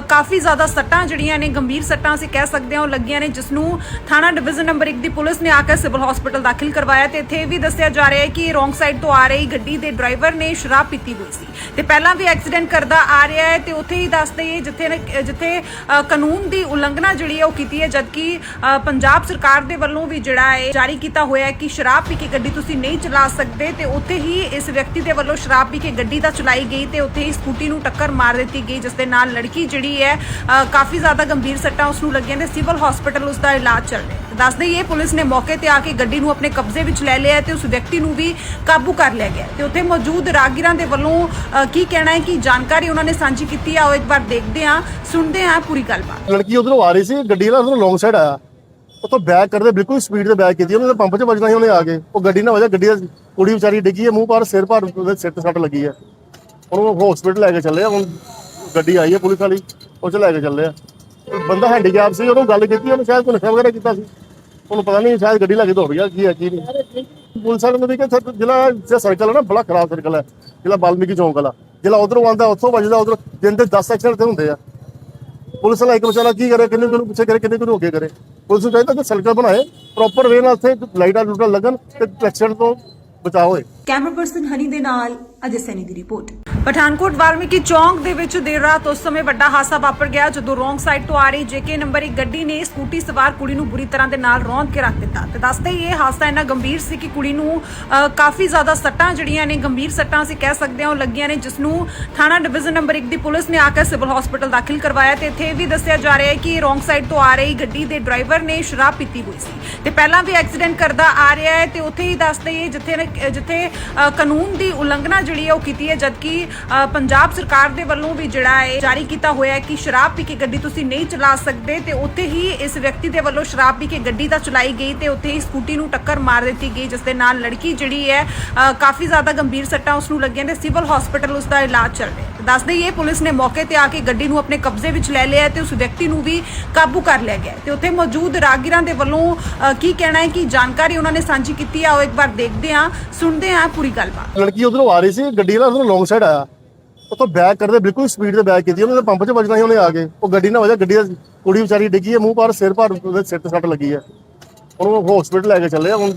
ਕਾਫੀ ਜ਼ਿਆਦਾ ਸੱਟਾਂ ਜਿਹੜੀਆਂ ਨੇ ਗੰਭੀਰ ਸੱਟਾਂ ਅਸੀਂ ਕਹਿ ਸਕਦੇ ਹਾਂ, ਉਹ ਲੱਗੀਆਂ ਨੇ ਜਿਸ ਨੂੰ ਥਾਣਾ ਡਿਵੀਜ਼ਨ ਨੰਬਰ 1 ਦੀ ਪੁਲਿਸ ਨੇ ਆ ਕੇ ਸਿਵਲ ਹਸਪੀਟਲ ਦਾਖਲ ਕਰਵਾਇਆ ਤੇ ਇੱਥੇ ਇਹ ਵੀ ਦੱਸਿਆ ਜਾ ਰਿਹਾ ਹੈ ਕਿ ਰੋਂਗ ਸਾਈਡ ਤੋਂ ਆ ਰਹੀ ਗੱਡੀ ਦੇ ਡਰਾਈਵਰ ਨੇ ਸ਼ਰਾਬ ਪੀਤੀ ਹੋਈ ਸੀ। ਤੇ ਪਹਿਲਾਂ ਵੀ ਐਕਸੀਡੈਂਟ ਕਰਦਾ ਆ ਰਿਹਾ ਹੈ ਤੇ ਉੱਥੇ ਹੀ ਦੱਸਦੇ ਜਿੱਥੇ ਜਿੱਥੇ ਅ, ਕਾਨੂੰਨ ਦੀ ਉਲੰਘਣਾ ਜਿਹੜੀ ਹੈ ਉਹ ਕੀਤੀ ਹੈ ਜਦਕਿ ਅ, ਪੰਜਾਬ ਸਰਕਾਰ ਦੇ ਵੱਲੋਂ ਵੀ ਜਿਹੜਾ ਹੈ ਜਾਰੀ ਕੀਤਾ ਹੋਇਆ ਹੈ ਕਿ ਸ਼ਰਾਬ ਪੀ ਕੇ ਗੱਡੀ ਤੁਸੀਂ ਨਹੀਂ ਚਲਾ ਸਕਦੇ ਤੇ ਉੱਥੇ ਹੀ ਇਸ ਵਿਅਕਤੀ ਦੇ ਵੱਲੋਂ ਸ਼ਰਾਬ ਪੀ ਕੇ ਗੱਡੀ ਤਾਂ ਚਲਾਈ ਗਈ ਤੇ ਉੱਥੇ ਹੀ ਸਕੂਟੀ ਨੂੰ ਟੱਕਰ ਮਾਰ ਦਿੱਤੀ ਗਈ ਜਿਸ ਦੇ ਨਾਲ ਲੜਕੀ ਜਿਹੜੀ ਹੈ ਅ, ਕਾਫੀ ਜ਼ਿਆਦਾ ਗੰਭੀਰ ਸੱਟਾਂ ਉਸ ਨੂੰ ਲੱਗੀਆਂ ਤੇ ਸਿਵਲ ਹਸਪੀਟਲ ਉਸ ਦਾ ਇਲਾਜ ਚੱਲ ਰਿਹਾ ਹੈ। ਦੱਸ ਦਈਏ ਪੁਲਿਸ ਨੇ ਮੌਕੇ ਤੇ ਆ ਕੇ ਗੱਡੀ ਨੂੰ ਆਪਣੇ ਕਬਜ਼ੇ ਵਿੱਚ ਲੈ ਲਿਆ ਤੇ ਉਸ ਵਿਅਕਤੀ ਨੂੰ ਵੀ ਕਾਬੂ ਕਰ ਲਿਆ ਗਿਆ। ਤੇ ਉੱਥੇ ਮੌਜੂਦ ਰਾਗੀਰਾਂ ਦੇ ਵੱਲੋਂ ਕੀ ਕਹਿਣਾ ਹੈ, ਕਿ ਜਾਣਕਾਰੀ ਉਹਨਾਂ ਨੇ ਸਾਂਝੀ ਕੀਤੀ ਆ, ਉਹ ਇੱਕ ਵਾਰ ਦੇਖਦੇ ਹਾਂ, ਸੁਣਦੇ ਹਾਂ ਪੂਰੀ ਗੱਲਬਾਤ। ਲੜਕੀ ਉਧਰੋਂ ਆ ਰਹੀ ਸੀ, ਗੱਡੀ ਵਾਲਾ ਉਧਰੋਂ ਲੌਂਗ ਸਾਈਡ ਆਇਆ। ਉਤੋਂ ਬੈਕ ਕਰਦੇ, ਬਿਲਕੁਲ ਸਪੀਡ ਤੇ ਬੈਕ ਕੀਤੀ, ਉਹਨੇ ਪੰਪ 'ਚ ਵੱਜਣਾ ਸੀ ਉਹਨੇ ਆ ਕੇ। ਉਹ ਗੱਡੀ ਨਾਲ ਵਜਾ, ਗੱਡੀ ਕੁੜੀ ਵਿਚਾਰੀ ਡਿੱਗੀ ਹੈ, ਮੂੰਹ ਪਾਰ ਸਿਰ ਪਾਰ ਉਹਦੇ ਸਿਰ ਤੇ ਸੱਟ ਲੱਗੀ ਹੈ। ਉਹਨੂੰ ਹਸਪੀਟਲ ਲੈ ਕੇ ਚੱਲੇ ਹੁਣ ਗੱਡੀ ਆਈ ਹੈ ਪੁਲਿਸ ਵਾਲੀ, ਉਹ 'ਚ ਲੈ ਕੇ ਚੱਲੇ ਆ। ਬੰਦਾ ਹੈਂਡੀਕੈਪ ਸੀ, ਉਹਨੂੰ ਗੱਲ ਕੀਤੀ, ਉਹਨੇ ਸ਼ਾਇਦ ਕੋਈ ਨਸ਼ਾ ਵਗੈਰਾ ਕੀਤਾ ਸੀ। ਉਹਨੂੰ ਪਤਾ ਨਹੀਂ ਸ਼ਾਇਦ ਗੱਡੀ ਲੈ ਦੌੜ ਗਿਆ, ਕੀ ਹੈ, ਕੀ ਨਹੀਂ। ਪੁਲਿਸ ਵਾਲੇ ਨੂੰ ਵੀ ਕਿ ਇੱਥੇ ਜ਼ਿਲ੍ਹਾ ਜਿਹੜਾ ਸਰਕਲ ਹੈ ਨਾ, ਬੜਾ ਖਰਾਬ ਸਰਕਲ ਹੈ ਜ਼ਿਲ੍ਹਾ ਬਾਲਮੀਕੀ ਚੌਂਕ ਵਾਲਾ। ਜ਼ਿਲ੍ਹਾ ਉਧਰੋਂ ਆਉਂਦਾ, ਉੱਥੋਂ ਵੱਜਦਾ, ਉਧਰ ਦਿਨ ਦੇ 10 ਐਕਸੀਡੈਂਟ ਤੇ ਹੁੰਦੇ ਆ। ਪੁਲਿਸ ਵਾਲਾ ਇੱਕ ਵਿਚਾਰਾ ਕੀ ਕਰੇ, ਕਿੰਨੇ ਕਿਨੂੰ ਪਿੱਛੇ ਕਰੇ, ਕਿੰਨੇ ਕਿਨੂੰ ਅੱਗੇ ਕਰੇ। ਪੁਲਿਸ ਨੂੰ ਚਾਹੀਦਾ ਕਿ ਸਰਕਲ ਬਣਾਏ ਪ੍ਰੋਪਰ ਵੇ ਨਾਲ ਉੱਥੇ ਲਾਈਟਾਂ ਲੂਟਾਂ ਲੱਗਣ ਤੇ ਐਕਸੀਡੈਂਟ ਤੋਂ ਬਚਾਅ ਹੋਏ। ਕੈਮਰਾ ਪਰਸਨ ਹਨੀ ਦੇ ਨਾਲ, ਅਜੇ ਸੈਨੀ ਦੀ ਰਿਪੋਰਟ ਪਠਾਨਕੋਟ ਵਾਲਮੀਕੀ ਚੌਂਕ ਦੇ ਵਿੱਚ ਦੇਰ ਰਾਤ ਉਸ ਸਮੇਂ ਵੱਡਾ ਹਾਦਸਾ ਵਾਪਰ ਗਿਆ, ਜਦੋਂ ਰੋਂਗ ਸਾਈਡ ਤੋਂ ਆ ਰਹੀ ਜੇਕੇ ਨੰਬਰ ਇੱਕ ਗੱਡੀ ਨੇ ਸਕੂਟੀ ਸਵਾਰ ਕੁੜੀ ਨੂੰ ਬੁਰੀ ਤਰ੍ਹਾਂ ਦੇ ਨਾਲ ਰੌਂਦ ਕੇ ਰੱਖ ਦਿੱਤਾ। ਤੇ ਦੱਸਦੇ ਹੀ ਇਹ ਹਾਦਸਾ ਇੰਨਾ ਗੰਭੀਰ ਸੀ ਕਿ ਕੁੜੀ ਨੂੰ ਕਾਫੀ ਜ਼ਿਆਦਾ ਸੱਟਾਂ ਜਿਹੜੀਆਂ ਨੇ, ਗੰਭੀਰ ਸੱਟਾਂ ਅਸੀਂ ਕਹਿ ਸਕਦੇ ਹਾਂ, ਉਹ ਲੱਗੀਆਂ ਨੇ ਜਿਸ ਨੂੰ ਥਾਣਾ ਡਿਵੀਜ਼ਨ ਨੰਬਰ 1 ਦੀ ਪੁਲਿਸ ਨੇ ਆ ਕੇ ਸਿਵਲ ਹਸਪੀਟਲ ਦਾਖਲ ਕਰਵਾਇਆ ਤੇ ਇੱਥੇ ਇਹ ਵੀ ਦੱਸਿਆ ਜਾ ਰਿਹਾ ਹੈ ਕਿ ਰੋਂਗ ਸਾਈਡ ਤੋਂ ਆ ਰਹੀ ਗੱਡੀ ਦੇ ਡਰਾਈਵਰ ਨੇ ਸ਼ਰਾਬ ਪੀਤੀ ਹੋਈ ਸੀ। ਤੇ ਪਹਿਲਾਂ ਵੀ ਐਕਸੀਡੈਂਟ ਕਰਦਾ ਆ ਰਿਹਾ ਹੈ ਤੇ ਉੱਥੇ ਹੀ ਦੱਸਦੇ ਹੀ ਜਿੱਥੇ ਜਿੱਥੇ ਕਾਨੂੰਨ ਦੀ ਉਲੰਘਣਾ ਜਿਹੜੀ ਹੈ ਉਹ ਕੀਤੀ ਹੈ, ਜਦਕਿ ਪੰਜਾਬ ਸਰਕਾਰ ਦੇ ਵੱਲੋਂ ਵੀ ਜਿਹੜਾ ਹੈ ਜਾਰੀ ਕੀਤਾ ਹੋਇਆ ਹੈ ਕਿ ਸ਼ਰਾਬ ਪੀ ਕੇ ਗੱਡੀ ਤੁਸੀਂ ਨਹੀਂ ਚਲਾ ਸਕਦੇ ਤੇ ਉੱਥੇ ਹੀ ਇਸ ਵਿਅਕਤੀ ਦੇ ਵੱਲੋਂ ਸ਼ਰਾਬ ਪੀ ਕੇ ਗੱਡੀ ਤਾਂ ਚਲਾਈ ਗਈ ਤੇ ਉੱਥੇ ਹੀ ਸਕੂਟੀ ਨੂੰ ਟੱਕਰ ਮਾਰ ਦਿੱਤੀ ਗਈ, ਜਿਸ ਦੇ ਨਾਲ ਲੜਕੀ ਜਿਹੜੀ ਹੈ ਕਾਫੀ ਜ਼ਿਆਦਾ ਗੰਭੀਰ ਸੱਟਾਂ ਉਸ ਨੂੰ ਲੱਗੀਆਂ ਤੇ ਸਿਵਲ ਹਸਪੀਟਲ ਉਸ ਦਾ ਇਲਾਜ ਚੱਲ ਰਿਹਾ ਹੈ। ਤੇ ਪੁਲਿਸ ਨੇ ਮੌਕੇ ਤੇ ਆ ਕੇ ਗੱਡੀ ਨੂੰ ਆਪਣੇ ਕਬਜ਼ੇ ਵਿੱਚ ਲੈ ਲਿਆ ਤੇ ਉਸ ਵਿਅਕਤੀ ਨੂੰ ਵੀ ਕਾਬੂ ਕਰ ਲਿਆ ਗਿਆ ਤੇ ਉੱਥੇ ਮੌਜੂਦ ਰਾਗੀਰਾਂ ਦੇ ਵੱਲੋਂ ਕੀ ਕਹਿਣਾ ਹੈ, ਕਿ ਜਾਣਕਾਰੀ ਉਹਨਾਂ ਨੇ ਸਾਂਝੀ ਕੀਤੀ ਆ, ਉਹ ਇੱਕ ਵਾਰ ਦੇਖਦੇ ਹਾਂ, ਸੁਣਦੇ ਹਾਂ ਪੂਰੀ ਗੱਲਬਾਤ। ਲੜਕੀ ਉਧਰੋਂ ਆ ਰਹੀ ਸੀ, ਗੱਡੀ ਵਾਲਾ ਉਧਰੋਂ ਲੌਂਗ ਸਾਈਡ ਆਇਆ। ਉਤੋਂ ਬੈਕ ਕਰਦੇ ਬਿਲਕੁਲ ਸਪੀਡ ਤੇ ਬੈਕ ਕੀਤੀ, ਉਹਨੇ ਤਾਂ ਪੰਪ 'ਚ ਵੱਜਣਾ ਸੀ ਉਹਨੇ ਆ ਕੇ। ਉਹ ਗੱਡੀ ਨਾਲ ਵਜਾ ਗੱਡੀ ਦਾ ਕੁੜੀ ਵਿਚਾਰੀ ਡਿੱਗੀ ਹੈ, ਮੂੰਹ ਪਾਰ ਸਿਰ ਪਾਰ ਉਹਦੇ ਸਿਰ ਤੇ ਸੱਟ ਲੱਗੀ ਹੈ। ਉਹਨੂੰ ਹਸਪੀਟਲ ਲੈ ਕੇ ਚੱਲੇ ਆ, ਹੁਣ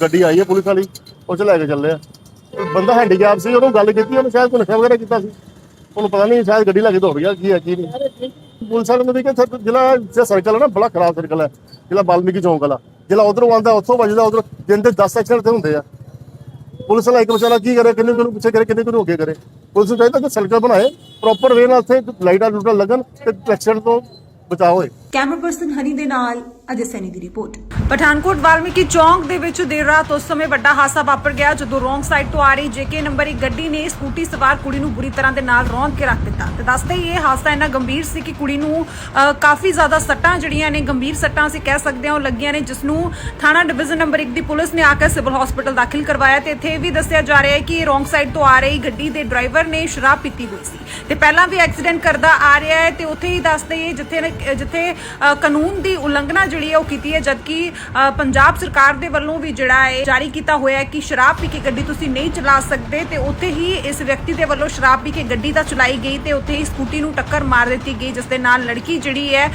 ਗੱਡੀ ਆਈ ਹੈ ਪੁਲਿਸ ਵਾਲੀ, ਉਹ 'ਚ ਲੈ ਕੇ ਚੱਲੇ ਆ। ਬੰਦਾ ਹੈਂਡੀਕੈਪ ਸੀ, ਉਹਨੂੰ ਗੱਲ ਕੀਤੀ, ਉਹਨੇ ਸ਼ਾਇਦ ਕੋਈ ਨਸ਼ਾ ਵਗੈਰਾ ਕੀਤਾ ਸੀ। ਉਹਨੂੰ ਪਤਾ ਨਹੀਂ, ਸ਼ਾਇਦ ਗੱਡੀ ਲੈ ਕੇ ਦੌੜ ਗਿਆ, ਕੀ ਹੈ, ਕੀ ਨਹੀਂ। ਪੁਲਿਸ ਵਾਲੇ ਨੂੰ ਵੀ ਕਿ ਇੱਥੇ ਜਿਹੜਾ ਸਰਕਲ ਹੈ ਨਾ, ਬੜਾ ਖਰਾਬ ਸਰਕਲ ਹੈ, ਜਿਹੜਾ ਬਾਲਮੀਕੀ ਚੌਂਕ ਵਾਲਾ। ਜਿਹੜਾ ਉਧਰੋਂ ਆਉਂਦਾ, ਉੱਥੋਂ ਵੱਜਦਾ, ਉਧਰ ਦਿਨ ਦੇ 10 ਐਕਸੀਡੈਂਟ ਤੇ ਹੁੰਦੇ ਆ। ਪੁਲਿਸ ਵਾਲਾ ਇੱਕ ਵਿਚਾਰਾ ਕੀ ਕਰੇ, ਕਿੰਨੇ ਕਿਨੂੰ ਪਿੱਛੇ ਕਰੇ, ਕਿੰਨੇ ਕਿਨੂੰ ਅੱਗੇ ਕਰੇ? ਪੁਲਿਸ ਨੂੰ ਚਾਹੀਦਾ ਕਿ ਸਰਕਲ ਬਣਾਏ ਪ੍ਰੋਪਰ ਵੇ ਨਾਲ ਉੱਥੇ ਲਾਈਟਾਂ ਲੂਟਾਂ ਲੱਗਣ ਤੇ ਐਕਸੀਡੈਂਟ ਤੋਂ ਬਚਾਅ ਹੋਏ। ਕੈਮਰਾ ਪਰਸਨ ਹਨੀ ਦੇ ਨਾਲ ਅਜੇ ਸੈਨੀ ਦੀ ਰਿਪੋਰਟ। ਪਠਾਨਕੋਟ ਵਾਲਮੀਕੀ ਚੌਂਕ ਦੇ ਵਿੱਚ ਦੇਰ ਰਾਤ ਉਸ ਸਮੇਂ ਵੱਡਾ ਹਾਦਸਾ ਵਾਪਰ ਗਿਆ ਜਦੋਂ ਰੋਂਗ ਸਾਈਡ ਤੋਂ ਆ ਰਹੀ ਜੇਕੇ ਨੰਬਰ ਇੱਕ ਗੱਡੀ ਨੇ ਸਕੂਟੀ ਸਵਾਰ ਕੁੜੀ ਨੂੰ ਬੁਰੀ ਤਰ੍ਹਾਂ ਦੇ ਨਾਲ ਰੌਂਦ ਕੇ ਰੱਖ ਦਿੱਤਾ। ਤੇ ਦੱਸਦੇ ਇਹ ਹਾਦਸਾ ਇੰਨਾ ਗੰਭੀਰ ਸੀ ਕਿ ਕੁੜੀ ਨੂੰ ਕਾਫੀ ਜ਼ਿਆਦਾ ਸੱਟਾਂ ਜਿਹੜੀਆਂ ਨੇ, ਗੰਭੀਰ ਸੱਟਾਂ ਅਸੀਂ ਕਹਿ ਸਕਦੇ ਹਾਂ, ਉਹ ਲੱਗੀਆਂ ਨੇ ਜਿਸ ਨੂੰ ਥਾਣਾ ਡਿਵੀਜ਼ਨ ਨੰਬਰ 1 ਦੀ ਪੁਲਿਸ ਨੇ ਆ ਕੇ ਸਿਵਲ ਹਸਪੀਟਲ ਦਾਖਲ ਕਰਵਾਇਆ ਤੇ ਇੱਥੇ ਇਹ ਵੀ ਦੱਸਿਆ ਜਾ ਰਿਹਾ ਹੈ ਕਿ ਰੋਂਗ ਸਾਈਡ ਤੋਂ ਆ ਰਹੀ ਗੱਡੀ ਦੇ ਡਰਾਈਵਰ ਨੇ ਸ਼ਰਾਬ ਪੀਤੀ ਹੋਈ ਸੀ। ਤੇ ਪਹਿਲਾਂ ਵੀ ਐਕਸੀਡੈਂਟ ਕਰਦਾ ਆ ਰਿਹਾ ਹੈ ਤੇ ਉੱਥੇ ਹੀ ਦੱਸਦੇ ਹੀ ਜਿੱਥੇ ਜਿੱਥੇ ਕਾਨੂੰਨ ਦੀ ਉਲੰਘਣਾ ਜਿਹੜੀ ਹੈ ਉਹ ਕੀਤੀ ਹੈ, ਜਦਕਿ ਪੰਜਾਬ ਸਰਕਾਰ ਦੇ ਵੱਲੋਂ ਵੀ ਜਿਹੜਾ ਹੈ, ਜਾਰੀ ਕੀਤਾ ਹੋਇਆ ਹੈ ਕਿ ਸ਼ਰਾਬ ਪੀ ਕੇ ਗੱਡੀ ਤੁਸੀਂ ਨਹੀਂ ਚਲਾ ਸਕਦੇ, ਤੇ ਉੱਥੇ ਹੀ ਇਸ ਵਿਅਕਤੀ ਦੇ ਵੱਲੋਂ ਸ਼ਰਾਬ ਪੀ ਕੇ ਗੱਡੀ ਤਾਂ ਚਲਾਈ ਗਈ ਤੇ ਉੱਥੇ ਹੀ ਸਕੂਟੀ ਨੂੰ ਟੱਕਰ ਮਾਰ ਦਿੱਤੀ ਗਈ, ਜਿਸ ਦੇ ਨਾਲ ਲੜਕੀ ਜਿਹੜੀ ਹੈ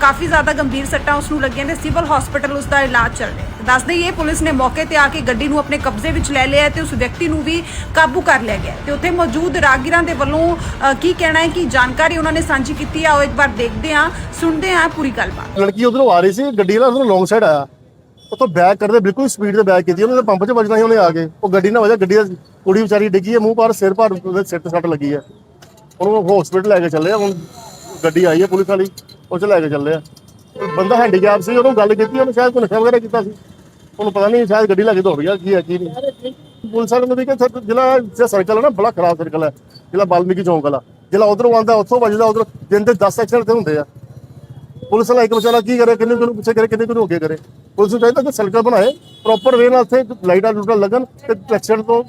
ਕਾਫੀ ਜ਼ਿਆਦਾ ਗੰਭੀਰ ਸੱਟਾਂ ਉਸ ਨੂੰ ਲੱਗੀਆਂ ਤੇ ਸਿਵਲ ਹਸਪੀਟਲ ਉਸ ਦਾ ਇਲਾਜ ਚੱਲ ਰਿਹਾ ਹੈ ਤੇ ਪੁਲਿਸ ਨੇ ਮੌਕੇ ਤੇ ਆ ਕੇ ਗੱਡੀ ਨੂੰ ਆਪਣੇ ਕਬਜ਼ੇ ਵਿੱਚ ਲੈ ਲਿਆ ਤੇ ਉਸ ਵਿਅਕਤੀ ਨੂੰ ਵੀ ਕਾਬੂ ਕਰ ਲਿਆ ਗਿਆ। ਤੇ ਉੱਥੇ ਮੌਜੂਦ ਰਾਗੀਰਾਂ ਦੇ ਵੱਲੋਂ ਕੀ ਕਹਿਣਾ ਹੈ, ਕਿ ਜਾਣਕਾਰੀ ਉਹਨਾਂ ਨੇ ਸਾਂਝੀ ਕੀਤੀ ਆ, ਉਹ ਇੱਕ ਵਾਰ ਦੇਖਦੇ ਹਾਂ, ਸੁਣਦੇ ਹਾਂ ਪੂਰੀ ਗੱਲਬਾਤ। ਲੜਕੀ ਉਧਰੋਂ ਆ ਰਹੀ ਸੀ, ਗੱਡੀ ਵਾਲਾ ਉਧਰੋਂ ਲੌਂਗ ਸਾਈਡ ਆਇਆ। ਉਤੋਂ ਬੈਕ ਕਰਦੇ ਬਿਲਕੁਲ ਸਪੀਡ ਤੇ ਬੈਕ ਕੀਤੀ, ਉਹਨੇ ਪੰਪ 'ਚ ਵੱਜਣਾ ਸੀ ਉਹਨੇ ਆ ਕੇ। ਉਹ ਗੱਡੀ ਨਾਲ ਵਜਾ, ਗੱਡੀ ਦਾ ਕੁੜੀ ਵਿਚਾਰੀ ਡਿੱਗੀ ਹੈ, ਮੂੰਹ ਪਾਰ ਸਿਰ ਪਾਰ ਉਹਦੇ ਸਿਰ ਤੇ ਸੱਟ ਲੱਗੀ ਹੈ। ਉਹਨੂੰ ਹਸਪੀਟਲ ਲੈ ਕੇ ਚੱਲੇ ਆ, ਹੁਣ ਗੱਡੀ ਆਈ ਹੈ ਪੁਲਿਸ ਵਾਲੀ, ਉਹ 'ਚ ਲੈ ਕੇ ਚੱਲੇ ਆ। ਬੰਦਾ ਹੈਂਡੀਕੈਪ ਸੀ, ਉਹਨੂੰ ਗੱਲ ਕੀਤੀ, ਉਹਨੇ ਸ਼ਾਇਦ ਕੋਈ ਨਸ਼ਾ ਵਗੈਰਾ ਕੀਤਾ ਸੀ। ਉਹਨੂੰ ਪਤਾ ਨਹੀਂ ਸ਼ਾਇਦ ਗੱਡੀ ਲੈ ਕੇ ਦੌੜ ਗਿਆ, ਕੀ ਹੈ, ਕੀ ਨਹੀਂ। ਪੁਲਿਸ ਵਾਲੇ ਨੂੰ ਵੀ ਕਿ ਇੱਥੇ ਜ਼ਿਲ੍ਹਾ ਜਿਹੜਾ ਸਰਕਲ ਹੈ ਨਾ, ਬੜਾ ਖਰਾਬ ਸਰਕਲ ਹੈ ਜਿਹੜਾ ਬਾਲਮੀਕੀ ਚੌਂਕ ਵਾਲਾ, ਜਿਹੜਾ ਉਧਰੋਂ ਆਉਂਦਾ, ਉੱਥੋਂ ਵੱਜਦਾ, ਉਧਰ ਦਿਨ ਦੇ 10 ਐਕਸੀਡੈਂਟ ਤੇ ਹੁੰਦੇ ਆ। ਪੁਲਿਸ ਵਾਲਾ ਇੱਕ ਵਿਚਾਰਾ ਕੀ ਕਰੇ, ਕਿੰਨੇ ਕਿਨੂੰ ਪਿੱਛੇ ਕਰੇ, ਕਿੰਨੇ ਕਿਨੂੰ ਅੱਗੇ ਕਰੇ। ਪੁਲਿਸ ਨੂੰ ਚਾਹੀਦਾ ਕਿ ਸਰਕਲ ਬਣਾਏ ਪ੍ਰੋਪਰ ਵੇ ਨਾਲ ਉੱਥੇ ਲਾਈਟਾਂ ਲੂਟਾਂ ਲੱਗਣ ਤੇ ਐਕਸੀਡੈਂਟ ਤੋਂ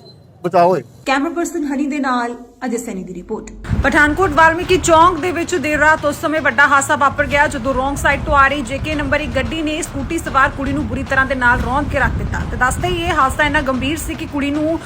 ਬਚਾਅ ਹੋਏ। ਕੈਮਰਾ ਪਰਸਨ ਹਨੀ ਦੇ ਨਾਲ ਅਜੇ ਸੈਨੀ ਦੀ ਰਿਪੋਰਟ। ਪਠਾਨਕੋਟ ਵਾਲਮੀਕੀ ਚੌਂਕ ਦੇ ਵਿੱਚ ਦੇਰ ਰਾਤ ਉਸ ਸਮੇਂ ਵੱਡਾ ਹਾਦਸਾ ਵਾਪਰ ਗਿਆ ਜਦੋਂ ਰੋਂਗ ਸਾਈਡ ਤੋਂ ਆ ਰਹੀ ਜੇਕੇ ਨੰਬਰ ਇੱਕ ਗੱਡੀ ਨੇ ਸਕੂਟੀ ਸਵਾਰ ਕੁੜੀ ਨੂੰ ਬੁਰੀ ਤਰ੍ਹਾਂ ਦੇ ਨਾਲ ਰੌਂਦ ਕੇ ਰੱਖ ਦਿੱਤਾ। ਤੇ ਦੱਸਦੇ ਇਹ ਹਾਦਸਾ ਇੰਨਾ ਗੰਭੀਰ ਸੀ ਕਿ ਕੁੜੀ ਨੂੰ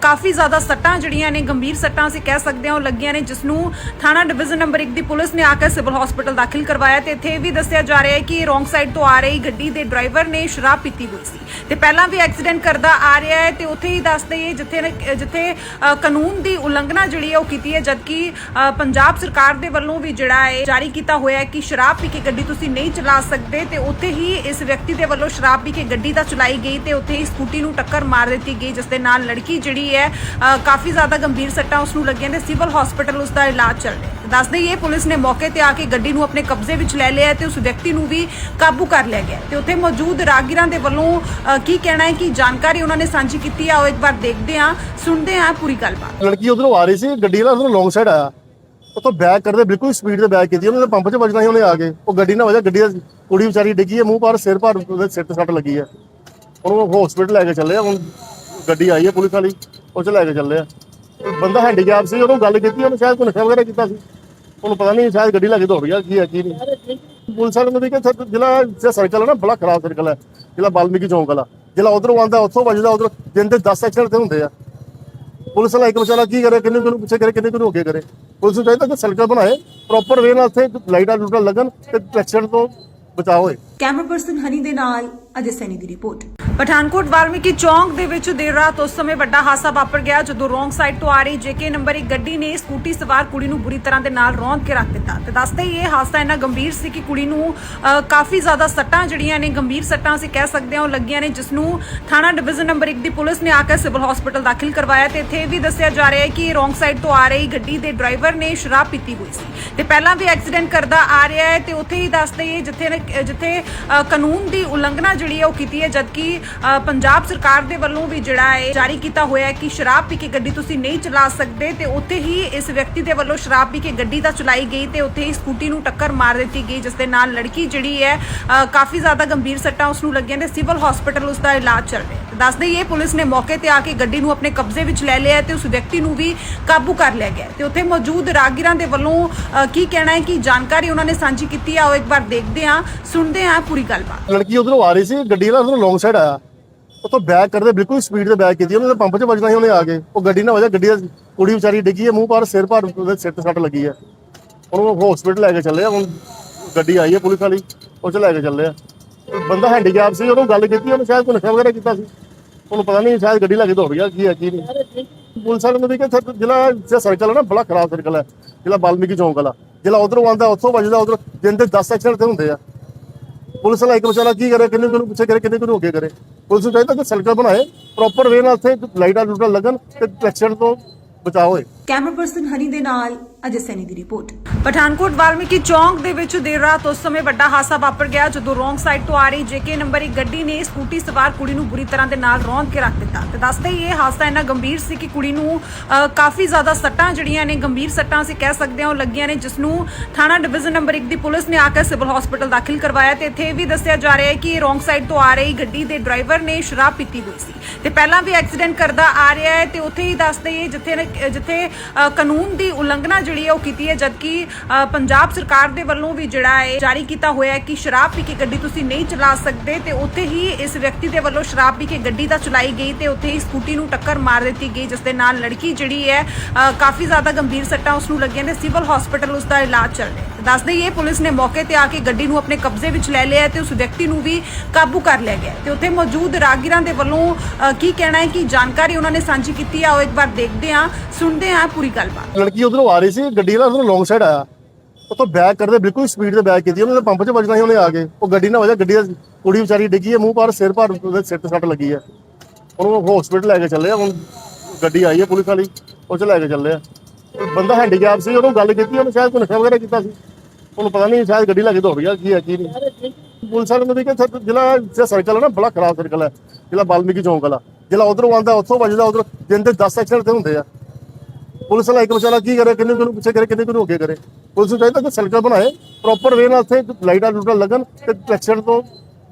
ਕਾਫੀ ਜ਼ਿਆਦਾ ਸੱਟਾਂ ਜਿਹੜੀਆਂ ਨੇ ਗੰਭੀਰ ਸੱਟਾਂ ਅਸੀਂ ਕਹਿ ਸਕਦੇ ਹਾਂ, ਉਹ ਲੱਗੀਆਂ ਨੇ ਜਿਸ ਨੂੰ ਥਾਣਾ ਡਿਵੀਜ਼ਨ ਨੰਬਰ 1 ਦੀ ਪੁਲਿਸ ਨੇ ਆ ਕੇ ਸਿਵਲ ਹਸਪੀਟਲ ਦਾਖਲ ਕਰਵਾਇਆ ਤੇ ਇੱਥੇ ਇਹ ਵੀ ਦੱਸਿਆ ਜਾ ਰਿਹਾ ਹੈ ਕਿ ਰੋਂਗ ਸਾਈਡ ਤੋਂ ਆ ਰਹੀ ਗੱਡੀ ਦੇ ਡਰਾਈਵਰ ਨੇ ਸ਼ਰਾਬ ਪੀਤੀ ਹੋਈ ਸੀ। ਤੇ ਪਹਿਲਾਂ ਵੀ ਐਕਸੀਡੈਂਟ ਕਰਦਾ ਆ ਰਿਹਾ ਹੈ ਤੇ ਉੱਥੇ ਹੀ ਦੱਸਦੇ ਹੀ ਜਿੱਥੇ ਜਿੱਥੇ ਅ, ਕਾਨੂੰਨ ਦੀ ਉਲੰਘਣਾ ਜਿਹੜੀ ਹੈ ਉਹ ਕੀਤੀ ਹੈ ਜਦਕਿ ਅ, ਪੰਜਾਬ ਸਰਕਾਰ ਦੇ ਵੱਲੋਂ ਵੀ ਜਿਹੜਾ ਹੈ ਜਾਰੀ ਕੀਤਾ ਹੋਇਆ ਹੈ ਕਿ ਸ਼ਰਾਬ ਪੀ ਕੇ ਗੱਡੀ ਤੁਸੀਂ ਨਹੀਂ ਚਲਾ ਸਕਦੇ ਤੇ ਉੱਥੇ ਹੀ ਇਸ ਵਿਅਕਤੀ ਦੇ ਵੱਲੋਂ ਸ਼ਰਾਬ ਪੀ ਕੇ ਗੱਡੀ ਤਾਂ ਚਲਾਈ ਗਈ ਤੇ ਉੱਥੇ ਹੀ ਸਕੂਟੀ ਨੂੰ ਟੱਕਰ ਮਾਰ ਦਿੱਤੀ ਗਈ ਜਿਸ ਦੇ ਨਾਲ ਲੜਕੀ ਜਿਹੜੀ ਹੈ ਅ, ਕਾਫੀ ਜ਼ਿਆਦਾ ਗੰਭੀਰ ਸੱਟਾਂ ਉਸ ਨੂੰ ਲੱਗੀਆਂ ਤੇ ਸਿਵਲ ਹਸਪੀਟਲ ਉਸ ਦਾ ਇਲਾਜ ਚੱਲ ਰਿਹਾ ਹੈ। ਦੱਸ ਦਈਏ ਪੁਲਿਸ ਨੇ ਮੌਕੇ ਤੇ ਆ ਕੇ ਗੱਡੀ ਨੂੰ ਆਪਣੇ ਕਬਜ਼ੇ ਵਿੱਚ ਲੈ ਲਿਆ ਤੇ ਉਸ ਵਿਅਕਤੀ ਨੂੰ ਵੀ ਕਾਬੂ ਕਰ ਲਿਆ ਗਿਆ। ਹੈ ਤੇ ਉੱਥੇ ਮੌਜੂਦ ਰਾਗੀਰਾਂ ਦੇ ਵੱਲੋਂ ਕੀ ਕਹਿਣਾ ਹੈ, ਕਿ ਜਾਣਕਾਰੀ ਉਹਨਾਂ ਨੇ ਸਾਂਝੀ ਕੀਤੀ ਆ, ਉਹ ਇੱਕ ਵਾਰ ਦੇਖਦੇ ਹਾਂ, ਸੁਣਦੇ ਹਾਂ ਪੂਰੀ ਗੱਲਬਾਤ। ਲੜਕੀ ਉਧਰੋਂ ਆ ਰਹੀ ਸੀ, ਗੱਡੀ ਵਾਲਾ ਉਧਰੋਂ ਲੌਂਗ ਸਾਈਡ ਆਇਆ। ਉਤੋਂ ਬੈਕ ਕਰਦੇ, ਬਿਲਕੁਲ ਸਪੀਡ ਤੇ ਬੈਕ ਕੀਤੀ। ਉਹਨੇ ਪੰਪ 'ਚ ਵੱਜਣਾ ਸੀ ਉਹਨੇ ਆ ਕੇ। ਉਹ ਗੱਡੀ ਨਾਲ ਵਜਾ, ਗੱਡੀ ਦਾ ਕੁੜੀ ਵਿਚਾਰੀ ਡਿੱਗੀ ਹੈ, ਮੂੰਹ ਪਾਰ ਸਿਰ ਪਾਰ ਉਹਦੇ ਸਿਰ ਤੇ ਸੱਟ ਲੱਗੀ ਹੈ। ਉਹਨੂੰ ਹਸਪੀਟਲ ਲੈ ਕੇ ਚੱਲੇ ਆ, ਹੁਣ ਗੱਡੀ ਆਈ ਹੈ ਪੁਲਿਸ ਵਾਲੀ, ਉਹ 'ਚ ਲੈ ਕੇ ਚੱਲੇ ਆ। ਬੰਦਾ ਹੈਂਡੀਕੈਪ ਸੀ, ਉਹਨੂੰ ਗੱਲ ਕੀਤੀ, ਉਹਨੇ ਸ਼ਾਇਦ ਕੋਈ ਨਸ਼ਾ ਵਗੈਰਾ ਕੀਤਾ ਸੀ। ਉਹਨੂੰ ਪਤਾ ਨਹੀਂ ਸ਼ਾਇਦ ਗੱਡੀ ਲੈ ਕੇ ਦੌੜ ਗਿਆ, ਕੀ ਹੈ, ਕੀ ਨਹੀਂ। ਪੁਲਿਸ ਵਾਲੇ ਨੂੰ ਵੀ ਕਿ ਇੱਥੇ ਜਿਹੜਾ ਸਰਕਲ ਹੈ ਨਾ, ਬੜਾ ਖਰਾਬ ਸਰਕਲ ਹੈ। ਜ਼ਿਲ੍ਹਾ ਬਾਲਮੀਕੀ ਚੌਂਕ ਵਾਲਾ। ਜ਼ਿਲ੍ਹਾ ਉਧਰੋਂ ਆਉਂਦਾ, ਉੱਥੋਂ ਵੱਜਦਾ, ਉਧਰ ਦਿਨ ਦੇ 10 ਐਕਸੀਡੈਂਟ ਤੇ ਹੁੰਦੇ ਆ। ਪੁਲਿਸ ਵਾਲਾ ਇੱਕ ਵਿਚਾਰਾ ਕੀ ਕਰੇ, ਕਿੰਨੇ ਕਿਨੂੰ ਪਿੱਛੇ ਕਰੇ, ਕਿੰਨੇ ਕਿਨੂੰ ਅੱਗੇ ਕਰੇ। ਪੁਲਿਸ ਨੂੰ ਚਾਹੀਦਾ ਕਿ ਸਰਕਲ ਬਣਾਏ ਪ੍ਰੋਪਰ ਵੇ ਨਾਲ ਉੱਥੇ ਲਾਈਟਾਂ ਲੂਟਾਂ ਲੱਗਣ ਤੇ ਐਕਸੀਡੈਂਟ ਤੋਂ ਬਚਾਅ ਹੋਏ। ਕੈਮਰਾ ਪਰਸਨ ਹਨੀ ਦੇ ਨਾਲ, ਅਜੇ ਸੈਨੀ ਦੀ ਰਿਪੋਰਟ ਪਠਾਨਕੋਟ ਵਾਲਮੀਕੀ ਚੌਂਕ ਦੇ ਵਿੱਚ ਦੇਰ ਰਾਤ ਉਸ ਸਮੇਂ ਵੱਡਾ ਹਾਦਸਾ ਵਾਪਰ ਗਿਆ, ਜਦੋਂ ਰੋਂਗ ਸਾਈਡ ਤੋਂ ਆ ਰਹੀ ਜੇਕੇ ਨੰਬਰ ਇੱਕ ਗੱਡੀ ਨੇ ਸਕੂਟੀ ਸਵਾਰ ਕੁੜੀ ਨੂੰ ਬੁਰੀ ਤਰ੍ਹਾਂ ਦੇ ਨਾਲ ਰੌਂਦ ਕੇ ਰੱਖ ਦਿੱਤਾ। ਤੇ ਦੱਸਦੇ ਹੀ ਇਹ ਹਾਦਸਾ ਇੰਨਾ ਗੰਭੀਰ ਸੀ ਕਿ ਕੁੜੀ ਨੂੰ ਕਾਫੀ ਜ਼ਿਆਦਾ ਸੱਟਾਂ ਜਿਹੜੀਆਂ ਨੇ, ਗੰਭੀਰ ਸੱਟਾਂ ਅਸੀਂ ਕਹਿ ਸਕਦੇ ਹਾਂ, ਉਹ ਲੱਗੀਆਂ ਨੇ ਜਿਸ ਨੂੰ ਥਾਣਾ ਡਿਵੀਜ਼ਨ ਨੰਬਰ 1 ਦੀ ਪੁਲਿਸ ਨੇ ਆ ਕੇ ਸਿਵਲ ਹਸਪੀਟਲ ਦਾਖਲ ਕਰਵਾਇਆ ਤੇ ਇੱਥੇ ਇਹ ਵੀ ਦੱਸਿਆ ਜਾ ਰਿਹਾ ਹੈ ਕਿ ਰੋਂਗ ਸਾਈਡ ਤੋਂ ਆ ਰਹੀ ਗੱਡੀ ਦੇ ਡਰਾਈਵਰ ਨੇ ਸ਼ਰਾਬ ਪੀਤੀ ਹੋਈ ਸੀ। ਤੇ ਪਹਿਲਾਂ ਵੀ ਐਕਸੀਡੈਂਟ ਕਰਦਾ ਆ ਰਿਹਾ ਹੈ ਤੇ ਉੱਥੇ ਹੀ ਦੱਸਦੇ ਹੀ ਜਿੱਥੇ ਜਿੱਥੇ ਕਾਨੂੰਨ ਦੀ ਉਲੰਘਣਾ ਜਿਹੜੀ ਹੈ ਉਹ ਕੀਤੀ ਹੈ, ਜਦਕਿ ਪੰਜਾਬ ਸਰਕਾਰ ਦੇ ਵੱਲੋਂ ਵੀ ਜਿਹੜਾ ਹੈ ਜਾਰੀ ਕੀਤਾ ਹੋਇਆ ਹੈ ਕਿ ਸ਼ਰਾਬ ਪੀ ਕੇ ਗੱਡੀ ਤੁਸੀਂ ਨਹੀਂ ਚਲਾ ਸਕਦੇ ਤੇ ਉੱਥੇ ਹੀ ਇਸ ਵਿਅਕਤੀ ਦੇ ਵੱਲੋਂ ਸ਼ਰਾਬ ਪੀ ਕੇ ਗੱਡੀ ਤਾਂ ਚਲਾਈ ਗਈ ਤੇ ਉੱਥੇ ਹੀ ਸਕੂਟੀ ਨੂੰ ਟੱਕਰ ਮਾਰ ਦਿੱਤੀ ਗਈ, ਜਿਸ ਦੇ ਨਾਲ ਲੜਕੀ ਜਿਹੜੀ ਹੈ ਕਾਫੀ ਜ਼ਿਆਦਾ ਗੰਭੀਰ ਸੱਟਾਂ ਉਸ ਨੂੰ ਲੱਗੀਆਂ ਨੇ ਸਿਵਲ ਹਸਪੀਟਲ ਉਸ ਦਾ ਇਲਾਜ ਚੱਲ ਰਿਹਾ ਹੈ। ਤੇ ਪੁਲਿਸ ਨੇ ਮੌਕੇ ਤੇ ਆ ਕੇ ਗੱਡੀ ਨੂੰ ਆਪਣੇ ਕਬਜ਼ੇ ਵਿੱਚ ਲੈ ਲਿਆ ਤੇ ਉਸ ਵਿਅਕਤੀ ਨੂੰ ਵੀ ਕਾਬੂ ਕਰ ਲਿਆ ਗਿਆ ਤੇ ਉੱਥੇ ਮੌਜੂਦ ਰਾਗੀਰਾਂ ਦੇ ਵੱਲੋਂ ਕੀ ਕਹਿਣਾ ਹੈ, ਕਿ ਜਾਣਕਾਰੀ ਉਹਨਾਂ ਨੇ ਸਾਂਝੀ ਕੀਤੀ ਆ, ਉਹ ਇੱਕ ਵਾਰ ਦੇਖਦੇ ਹਾਂ, ਸੁਣਦੇ ਹਾਂ ਪੂਰੀ ਗੱਲਬਾਤ। ਲੜਕੀ ਉਧਰੋਂ ਆ ਰਹੀ ਸੀ, ਗੱਡੀ ਵਾਲਾ ਉਧਰੋਂ ਲੌਂਗ ਸਾਈਡ ਆਇਆ। ਉਤੋਂ ਬੈਕ ਕਰਦੇ, ਬਿਲਕੁਲ ਸਪੀਡ ਤੇ ਬੈਕ ਕੀਤੀ। ਉਹਨੇ ਪੰਪ 'ਚ ਵੱਜਣਾ ਸੀ, ਉਹਨੇ ਆ ਕੇ। ਉਹ ਗੱਡੀ ਨਾਲ ਵਜਾ, ਗੱਡੀ ਦਾ ਕੁੜੀ ਵਿਚਾਰੀ ਡਿੱਗੀ ਹੈ ਮੂੰਹ ਪਰ ਸਿਰ ਪਰ ਉਹਦੇ ਸਿਰ ਤੇ ਸੱਟ ਲੱਗੀ ਹੈ ਉਹਨੂੰ ਹਸਪੀਟਲ ਲੈ ਕੇ ਚੱਲੇ ਆ, ਹੁਣ ਗੱਡੀ ਆਈ ਹੈ ਪੁਲਿਸ ਵਾਲੀ, ਉਹ 'ਚ ਲੈ ਕੇ ਚੱਲੇ ਆ। ਬੰਦਾ ਹੈਂਡੀਕੈਪ ਸੀ, ਉਹਨੂੰ ਗੱਲ ਕੀਤੀ, ਉਹਨੇ ਸ਼ਾਇਦ ਕੋਈ ਨਸ਼ਾ ਵਗੈਰਾ ਕੀਤਾ ਸੀ। ਉਹਨੂੰ ਪਤਾ ਨਹੀਂ, ਸ਼ਾਇਦ ਗੱਡੀ ਲੈ ਕੇ ਦੌੜ ਗਿਆ, ਕੀ ਹੈ ਕੀ ਨਹੀਂ। ਪੁਲਿਸ ਵਾਲੇ ਨੂੰ ਵੀ ਕਿ ਇੱਥੇ ਜਿਹੜਾ ਸਰਕਲ ਹੈ ਨਾ, ਬੜਾ ਖਰਾਬ ਸਰਕਲ ਹੈ ਜਿਹੜਾ ਬਾਲਮੀਕੀ ਚੌਂਕ ਵਾਲਾ। ਜਿਹੜਾ ਉਧਰੋਂ ਆਉਂਦਾ, ਉੱਥੋਂ ਵੱਜਦਾ, ਉਧਰ ਦਿਨ ਦੇ 10 ਐਕਸੀਡੈਂਟ ਹੁੰਦੇ ਆ। ਪੁਲਿਸ ਵਾਲਾ ਇੱਕ ਵਿਚਾਰਾ ਕੀ ਕਰੇ, ਕਿੰਨੇ ਕਿੰਨੂੰ ਪਿੱਛੇ ਕਰੇ, ਕਿੰਨੇ ਕਿੰਨੂੰ ਅੱਗੇ ਕਰੇ? ਪੁਲਿਸ ਨੂੰ ਚਾਹੀਦਾ ਕਿ ਸਰਕਲ ਬਣਾਏ ਪ੍ਰੋਪਰ ਵੇ ਨਾਲ ਉੱਥੇ ਲਾਈਟਾਂ ਲੂਟਾਂ ਲੱਗਣ ਤੇ ਐਕਸੀਡੈਂਟ ਤੋਂ ਬਚਾਅ ਹੋਏ। ਕੈਮਰਾ ਪਰਸਨ ਹਨੀ ਦੇ ਨਾਲ ਅਜੇ ਸੈਨੀ ਦੀ ਰਿਪੋਰਟ। ਪਠਾਨਕੋਟ ਵਾਲਮੀਕੀ ਚੌਂਕ ਦੇ ਵਿੱਚ ਦੇਰ ਰਾਤ ਉਸ ਸਮੇਂ ਵੱਡਾ ਹਾਦਸਾ ਵਾਪਰ ਗਿਆ ਜਦੋਂ ਰੋਂਗ ਸਾਈਡ ਤੋਂ ਆ ਰਹੀ ਜੇਕੇ ਨੰਬਰ ਇੱਕ ਗੱਡੀ ਨੇ ਸਕੂਟੀ ਸਵਾਰ ਕੁੜੀ ਨੂੰ ਬੁਰੀ ਤਰ੍ਹਾਂ ਦੇ ਨਾਲ ਰੌਂਦ ਕੇ ਰੱਖ ਦਿੱਤਾ। ਤੇ ਦੱਸਦੇ ਇਹ ਹਾਦਸਾ ਇੰਨਾ ਗੰਭੀਰ ਸੀ ਕਿ ਕੁੜੀ ਨੂੰ ਕਾਫੀ ਜ਼ਿਆਦਾ ਸੱਟਾਂ ਜਿਹੜੀਆਂ ਨੇ, ਗੰਭੀਰ ਸੱਟਾਂ ਅਸੀਂ ਕਹਿ ਸਕਦੇ ਹਾਂ, ਉਹ ਲੱਗੀਆਂ ਨੇ ਜਿਸ ਨੂੰ ਥਾਣਾ ਡਿਵੀਜ਼ਨ ਨੰਬਰ 1 ਦੀ ਪੁਲਿਸ ਨੇ ਆ ਕੇ ਸਿਵਲ ਹਸਪੀਟਲ ਦਾਖਲ ਕਰਵਾਇਆ ਤੇ ਇੱਥੇ ਇਹ ਵੀ ਦੱਸਿਆ ਜਾ ਰਿਹਾ ਹੈ ਕਿ ਰੋਂਗ ਸਾਈਡ ਤੋਂ ਆ ਰਹੀ ਗੱਡੀ ਦੇ ਡਰਾਈਵਰ ਨੇ ਸ਼ਰਾਬ ਪੀਤੀ ਹੋਈ ਸੀ। ਤੇ ਪਹਿਲਾਂ ਵੀ ਐਕਸੀਡੈਂਟ ਕਰਦਾ ਆ ਰਿਹਾ ਹੈ ਤੇ ਉੱਥੇ ਹੀ ਦੱਸਦੇ ਹੀ ਜਿੱਥੇ ਜਿੱਥੇ ਕਾਨੂੰਨ ਦੀ ਉਲੰਘਣਾ ਜਿਹੜੀ ਹੈ ਉਹ ਕੀਤੀ ਹੈ, ਜਦਕਿ ਪੰਜਾਬ ਸਰਕਾਰ ਦੇ ਵੱਲੋਂ ਵੀ ਜਿਹੜਾ ਹੈ, ਜਾਰੀ ਕੀਤਾ ਹੋਇਆ ਹੈ ਕਿ ਸ਼ਰਾਬ ਪੀ ਕੇ ਗੱਡੀ ਤੁਸੀਂ ਨਹੀਂ ਚਲਾ ਸਕਦੇ, ਤੇ ਉੱਥੇ ਹੀ ਇਸ ਵਿਅਕਤੀ ਦੇ ਵੱਲੋਂ ਸ਼ਰਾਬ ਪੀ ਕੇ ਗੱਡੀ ਤਾਂ ਚਲਾਈ ਗਈ ਤੇ ਉੱਥੇ ਹੀ ਸਕੂਟੀ ਨੂੰ ਟੱਕਰ ਮਾਰ ਦਿੱਤੀ ਗਈ, ਜਿਸ ਦੇ ਨਾਲ ਲੜਕੀ ਜਿਹੜੀ ਹੈ ਕਾਫੀ ਜ਼ਿਆਦਾ ਗੰਭੀਰ ਸੱਟਾਂ ਉਸ ਨੂੰ ਲੱਗੀਆਂ ਨੇ, ਸਿਵਲ ਹਸਪੀਟਲ ਉਸ ਦਾ ਇਲਾਜ ਚੱਲ ਰਿਹਾ ਹੈ ਤੇ ਪੁਲਿਸ ਨੇ ਮੌਕੇ ਤੇ ਆ ਕੇ ਗੱਡੀ ਨੂੰ ਆਪਣੇ ਕਬਜ਼ੇ ਵਿੱਚ ਲੈ ਲਿਆ ਤੇ ਉਸ ਵਿਅਕਤੀ ਨੂੰ ਵੀ ਕਾਬੂ ਕਰ ਲਿਆ ਗਿਆ। ਤੇ ਉੱਥੇ ਮੌਜੂਦ ਰਾਗੀਰਾਂ ਦੇ ਵੱਲੋਂ ਕੀ ਕਹਿਣਾ ਹੈ, ਕਿ ਜਾਣਕਾਰੀ ਉਹਨਾਂ ਨੇ ਸਾਂਝੀ ਕੀਤੀ ਆ, ਉਹ ਇੱਕ ਵਾਰ ਦੇਖਦੇ ਹਾਂ, ਸੁਣਦੇ ਹਾਂ ਪੂਰੀ ਗੱਲਬਾਤ। ਲੜਕੀ ਉਧਰੋਂ ਆ ਰਹੀ ਸੀ, ਗੱਡੀ ਵਾਲਾ ਉਧਰੋਂ ਲੌਂਗ ਸਾਈਡ ਆਇਆ। ਉਤੋਂ ਬੈਕ ਕਰਦੇ, ਬਿਲਕੁਲ ਸਪੀਡ ਤੇ ਬੈਕ ਕੀਤੀ। ਉਹਨੇ ਪੰਪ 'ਚ ਵੱਜਣਾ ਸੀ ਉਹਨੇ ਆ ਕੇ। ਉਹ ਗੱਡੀ ਨਾਲ ਵਜਾ ਗੱਡੀ ਦਾ ਕੁੜੀ ਵਿਚਾਰੀ ਡਿੱਗੀ ਹੈ, ਮੂੰਹ ਪਰ ਸਿਰ ਪਰ ਉਹਦੇ ਸਿਰ ਤੇ ਸੱਟ ਲੱਗੀ ਹੈ। ਉਹਨੂੰ ਹਸਪੀਟਲ ਲੈ ਕੇ ਚੱਲੇ ਆ, ਹੁਣ ਗੱਡੀ ਆਈ ਹੈ ਪੁਲਿਸ ਵਾਲੀ, ਉਹ 'ਚ ਲੈ ਕੇ ਚੱਲੇ ਆ। ਬੰਦਾ ਹੈਂਡੀਕੈਪ ਸੀ, ਉਹਨੂੰ ਗੱਲ ਕੀਤੀ, ਉਹਨੇ ਸ਼ਾਇਦ ਕੋਈ ਨਸ਼ਾ ਵਗੈਰਾ ਕੀਤਾ ਸੀ। ਉਹਨੂੰ ਪਤਾ ਨਹੀਂ ਸ਼ਾਇਦ ਗੱਡੀ ਲੈ ਕੇ ਦੌੜ ਗਿਆ, ਕੀ ਹੈ, ਕੀ ਨਹੀਂ। ਪੁਲਿਸ ਵਾਲੇ ਨੂੰ ਵੀ ਕਿ ਜਿਹੜਾ ਸਰਕਲ ਹੈ ਨਾ, ਬੜਾ ਖਰਾਬ ਸਰਕਲ ਹੈ ਜਿਹੜਾ ਬਾਲਮੀਕੀ ਚੌਂਕ ਵਾਲਾ। ਜਿਹੜਾ ਉਧਰੋਂ ਆਉਂਦਾ, ਉੱਥੋਂ ਵੱਜਦਾ, ਉਧਰ ਦਿਨ ਦੇ 10 ਐਕਸੀਡੈਂਟ ਤੇ ਹੁੰਦੇ ਆ। ਪੁਲਿਸ ਵਾਲਾ ਇੱਕ ਵਿਚਾਰਾ ਕੀ ਕਰੇ, ਕਿੰਨੇ ਕਿੰਨੂੰ ਪਿੱਛੇ ਕਰੇ, ਕਿੰਨੇ ਕਿੰਨੂੰ ਅੱਗੇ ਕਰੇ। ਪੁਲਿਸ ਨੂੰ ਚਾਹੀਦਾ ਕਿ ਸਰਕਲ ਬਣਾਏ ਪ੍ਰੋਪਰ ਵੇ ਨਾਲ ਉੱਥੇ ਲਾਈਟਾਂ ਲੂਟਾਂ ਲੱਗਣ ਤੇ ਐਕਸੀਡੈਂਟ ਤੋਂ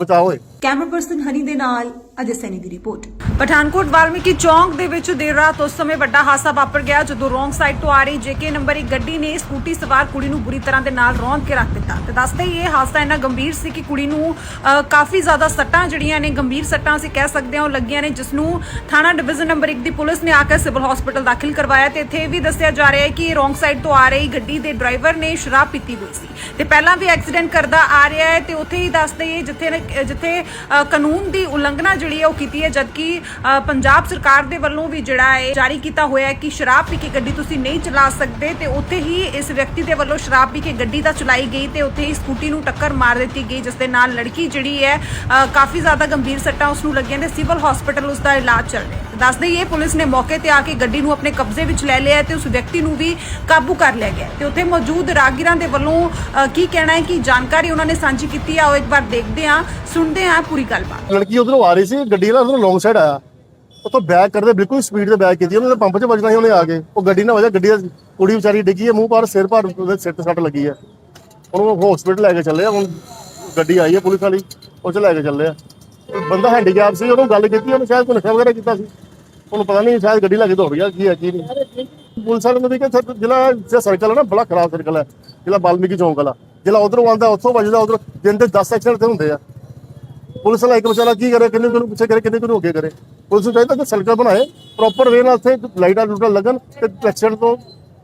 ਬਚਾਅ ਹੋਏ। ਕੈਮਰਾ ਪਰਸਨ ਹਨੀ ਦੇ ਨਾਲ ਅਜੇ ਸੈਨੀ ਦੀ ਰਿਪੋਰਟ। ਪਠਾਨਕੋਟ ਵਾਲਮੀਕੀ ਚੌਂਕ ਦੇ ਵਿੱਚ ਦੇਰ ਰਾਤ ਉਸ ਸਮੇਂ ਵੱਡਾ ਹਾਦਸਾ ਵਾਪਰ ਗਿਆ ਜਦੋਂ ਰੋਂਗ ਸਾਈਡ ਤੋਂ ਆ ਰਹੀ ਜੇਕੇ ਨੰਬਰ ਇੱਕ ਗੱਡੀ ਨੇ ਸਕੂਟੀ ਸਵਾਰ ਕੁੜੀ ਨੂੰ ਬੁਰੀ ਤਰ੍ਹਾਂ ਦੇ ਨਾਲ ਰੌਂਦ ਕੇ ਰੱਖ ਦਿੱਤਾ। ਤੇ ਦੱਸਦੇ ਇਹ ਹਾਦਸਾ ਇੰਨਾ ਗੰਭੀਰ ਸੀ ਕਿ ਕੁੜੀ ਨੂੰ ਕਾਫੀ ਜ਼ਿਆਦਾ ਸੱਟਾਂ ਜਿਹੜੀਆਂ ਨੇ, ਗੰਭੀਰ ਸੱਟਾਂ ਅਸੀਂ ਕਹਿ ਸਕਦੇ ਹਾਂ, ਉਹ ਲੱਗੀਆਂ ਨੇ ਜਿਸ ਨੂੰ ਥਾਣਾ ਡਿਵੀਜ਼ਨ ਨੰਬਰ 1 ਦੀ ਪੁਲਿਸ ਨੇ ਆ ਕੇ ਸਿਵਲ ਹਸਪੀਟਲ ਦਾਖਲ ਕਰਵਾਇਆ ਤੇ ਇੱਥੇ ਇਹ ਵੀ ਦੱਸਿਆ ਜਾ ਰਿਹਾ ਹੈ ਕਿ ਰੋਂਗ ਸਾਈਡ ਤੋਂ ਆ ਰਹੀ ਗੱਡੀ ਦੇ ਡਰਾਈਵਰ ਨੇ ਸ਼ਰਾਬ ਪੀਤੀ ਹੋਈ ਸੀ। ਤੇ ਪਹਿਲਾਂ ਵੀ ਐਕਸੀਡੈਂਟ ਕਰਦਾ ਆ ਰਿਹਾ ਹੈ ਤੇ ਉੱਥੇ ਹੀ ਦੱਸਦੇ ਹੀ ਜਿੱਥੇ ਜਿੱਥੇ ਅ, ਕਾਨੂੰਨ ਦੀ ਉਲੰਘਣਾ ਜਿਹੜੀ ਹੈ ਉਹ ਕੀਤੀ ਹੈ ਜਦਕਿ ਅ, ਪੰਜਾਬ ਸਰਕਾਰ ਦੇ ਵੱਲੋਂ ਵੀ ਜਿਹੜਾ ਹੈ ਜਾਰੀ ਕੀਤਾ ਹੋਇਆ ਹੈ ਕਿ ਸ਼ਰਾਬ ਪੀ ਕੇ ਗੱਡੀ ਤੁਸੀਂ ਨਹੀਂ ਚਲਾ ਸਕਦੇ ਤੇ ਉੱਥੇ ਹੀ ਇਸ ਵਿਅਕਤੀ ਦੇ ਵੱਲੋਂ ਸ਼ਰਾਬ ਪੀ ਕੇ ਗੱਡੀ ਤਾਂ ਚਲਾਈ ਗਈ ਤੇ ਉੱਥੇ ਹੀ ਸਕੂਟੀ ਨੂੰ ਟੱਕਰ ਮਾਰ ਦਿੱਤੀ ਗਈ ਜਿਸ ਦੇ ਨਾਲ ਲੜਕੀ ਜਿਹੜੀ ਹੈ ਅ, ਕਾਫੀ ਜ਼ਿਆਦਾ ਗੰਭੀਰ ਸੱਟਾਂ ਉਸ ਨੂੰ ਲੱਗੀਆਂ ਨੇ ਸਿਵਲ ਹਸਪੀਟਲ ਉਸ ਦਾ ਇਲਾਜ ਚੱਲ ਰਿਹਾ ਹੈ। ਦੱਸ ਦੱਸਦੇ ਪੁਲਿਸ ਨੇ ਮੌਕੇ ਤੇ ਆ ਕੇ ਗੱਡੀ ਨੂੰ ਆਪਣੇ ਕਬਜ਼ੇ ਵਿੱਚ ਲੈ ਲਿਆ ਤੇ ਉਸ ਵਿਅਕਤੀ ਨੂੰ ਵੀ ਕਾਬੂ ਕਰ ਲਿਆ ਗਿਆ। ਹੈ ਤੇ ਉੱਥੇ ਮੌਜੂਦ ਰਾਗੀਰਾਂ ਦੇ ਵੱਲੋਂ ਕੀ ਕਹਿਣਾ ਹੈ, ਕਿ ਜਾਣਕਾਰੀ ਉਹਨਾਂ ਨੇ ਸਾਂਝੀ ਕੀਤੀ ਆ, ਉਹ ਇੱਕ ਵਾਰ ਦੇਖਦੇ ਹਾਂ, ਸੁਣਦੇ ਹਾਂ ਪੂਰੀ ਗੱਲਬਾਤ। ਲੜਕੀ ਉਧਰੋਂ ਆ ਰਹੀ ਸੀ, ਗੱਡੀ ਵਾਲਾ ਉਧਰੋਂ ਲੌਂਗ ਸਾਈਡ ਆਇਆ। ਉਤੋਂ ਬੈਕ ਕਰਦੇ, ਬਿਲਕੁਲ ਸਪੀਡ ਤੇ ਬੈਕ ਕੀਤੀ। ਉਹਨੇ ਪੰਪ 'ਚ ਵੱਜਣਾ ਸੀ ਉਹਨੇ ਆ ਕੇ। ਉਹ ਗੱਡੀ ਨਾਲ ਵਜਾ ਗੱਡੀ ਦਾ ਕੁੜੀ ਵਿਚਾਰੀ ਡਿੱਗੀ ਹੈ, ਮੂੰਹ ਪਰ ਸਿਰ ਪਰ ਉਹਦੇ ਸਿਰ ਤੇ ਸੱਟ ਲੱਗੀ ਹੈ। ਉਹਨੂੰ ਹਸਪੀਟਲ ਲੈ ਕੇ ਚੱਲੇ ਆ, ਹੁਣ ਗੱਡੀ ਆਈ ਹੈ ਪੁਲਿਸ ਵਾਲੀ, ਉਹ 'ਚ ਲੈ ਕੇ ਚੱਲੇ ਆ। ਬੰਦਾ ਹੈਂਡੀਕੈਪ ਸੀ, ਉਹਨੂੰ ਗੱਲ ਕੀਤੀ, ਉਹਨੇ ਸ਼ਾਇਦ ਕੋਈ ਨਸ਼ਾ ਵਗੈਰਾ ਕੀਤਾ ਸੀ। ਉਹਨੂੰ ਪਤਾ ਨਹੀਂ ਸ਼ਾਇਦ ਗੱਡੀ ਲੈ ਕੇ ਦੌੜ ਗਿਆ, ਕੀ ਹੈ, ਕੀ ਨਹੀਂ। ਪੁਲਿਸ ਵਾਲੇ ਨੂੰ ਵੀ ਕਿ ਇੱਥੇ ਜ਼ਿਲ੍ਹਾ ਜਿਹੜਾ ਸਰਕਲ ਹੈ ਨਾ, ਬੜਾ ਖਰਾਬ ਸਰਕਲ ਹੈ ਜ਼ਿਲ੍ਹਾ ਬਾਲਮੀਕੀ ਚੌਂਕ ਵਾਲਾ ਜ਼ਿਲ੍ਹਾ ਉਧਰੋਂ ਆਉਂਦਾ, ਉੱਥੋਂ ਵੱਜਦਾ, ਉਧਰ ਦਿਨ ਦੇ 10 ਐਕਸੀਡੈਂਟ ਤੇ ਹੁੰਦੇ ਆ। ਪੁਲਿਸ ਵਾਲਾ ਇੱਕ ਵਿਚਾਰਾ ਕੀ ਕਰੇ, ਕਿੰਨੇ ਕਿੰਨੂੰ ਪਿੱਛੇ ਕਰੇ, ਕਿੰਨੇ ਕਿੰਨੂੰ ਅੱਗੇ ਕਰੇ। ਪੁਲਿਸ ਨੂੰ ਚਾਹੀਦਾ ਕਿ ਸਰਕਲ ਬਣਾਏ ਪ੍ਰੋਪਰ ਵੇ ਨਾਲ ਉੱਥੇ ਲਾਈਟਾਂ ਲੂਟਾਂ ਲੱਗਣ ਤੇ ਐਕਸੀਡੈਂਟ ਤੋਂ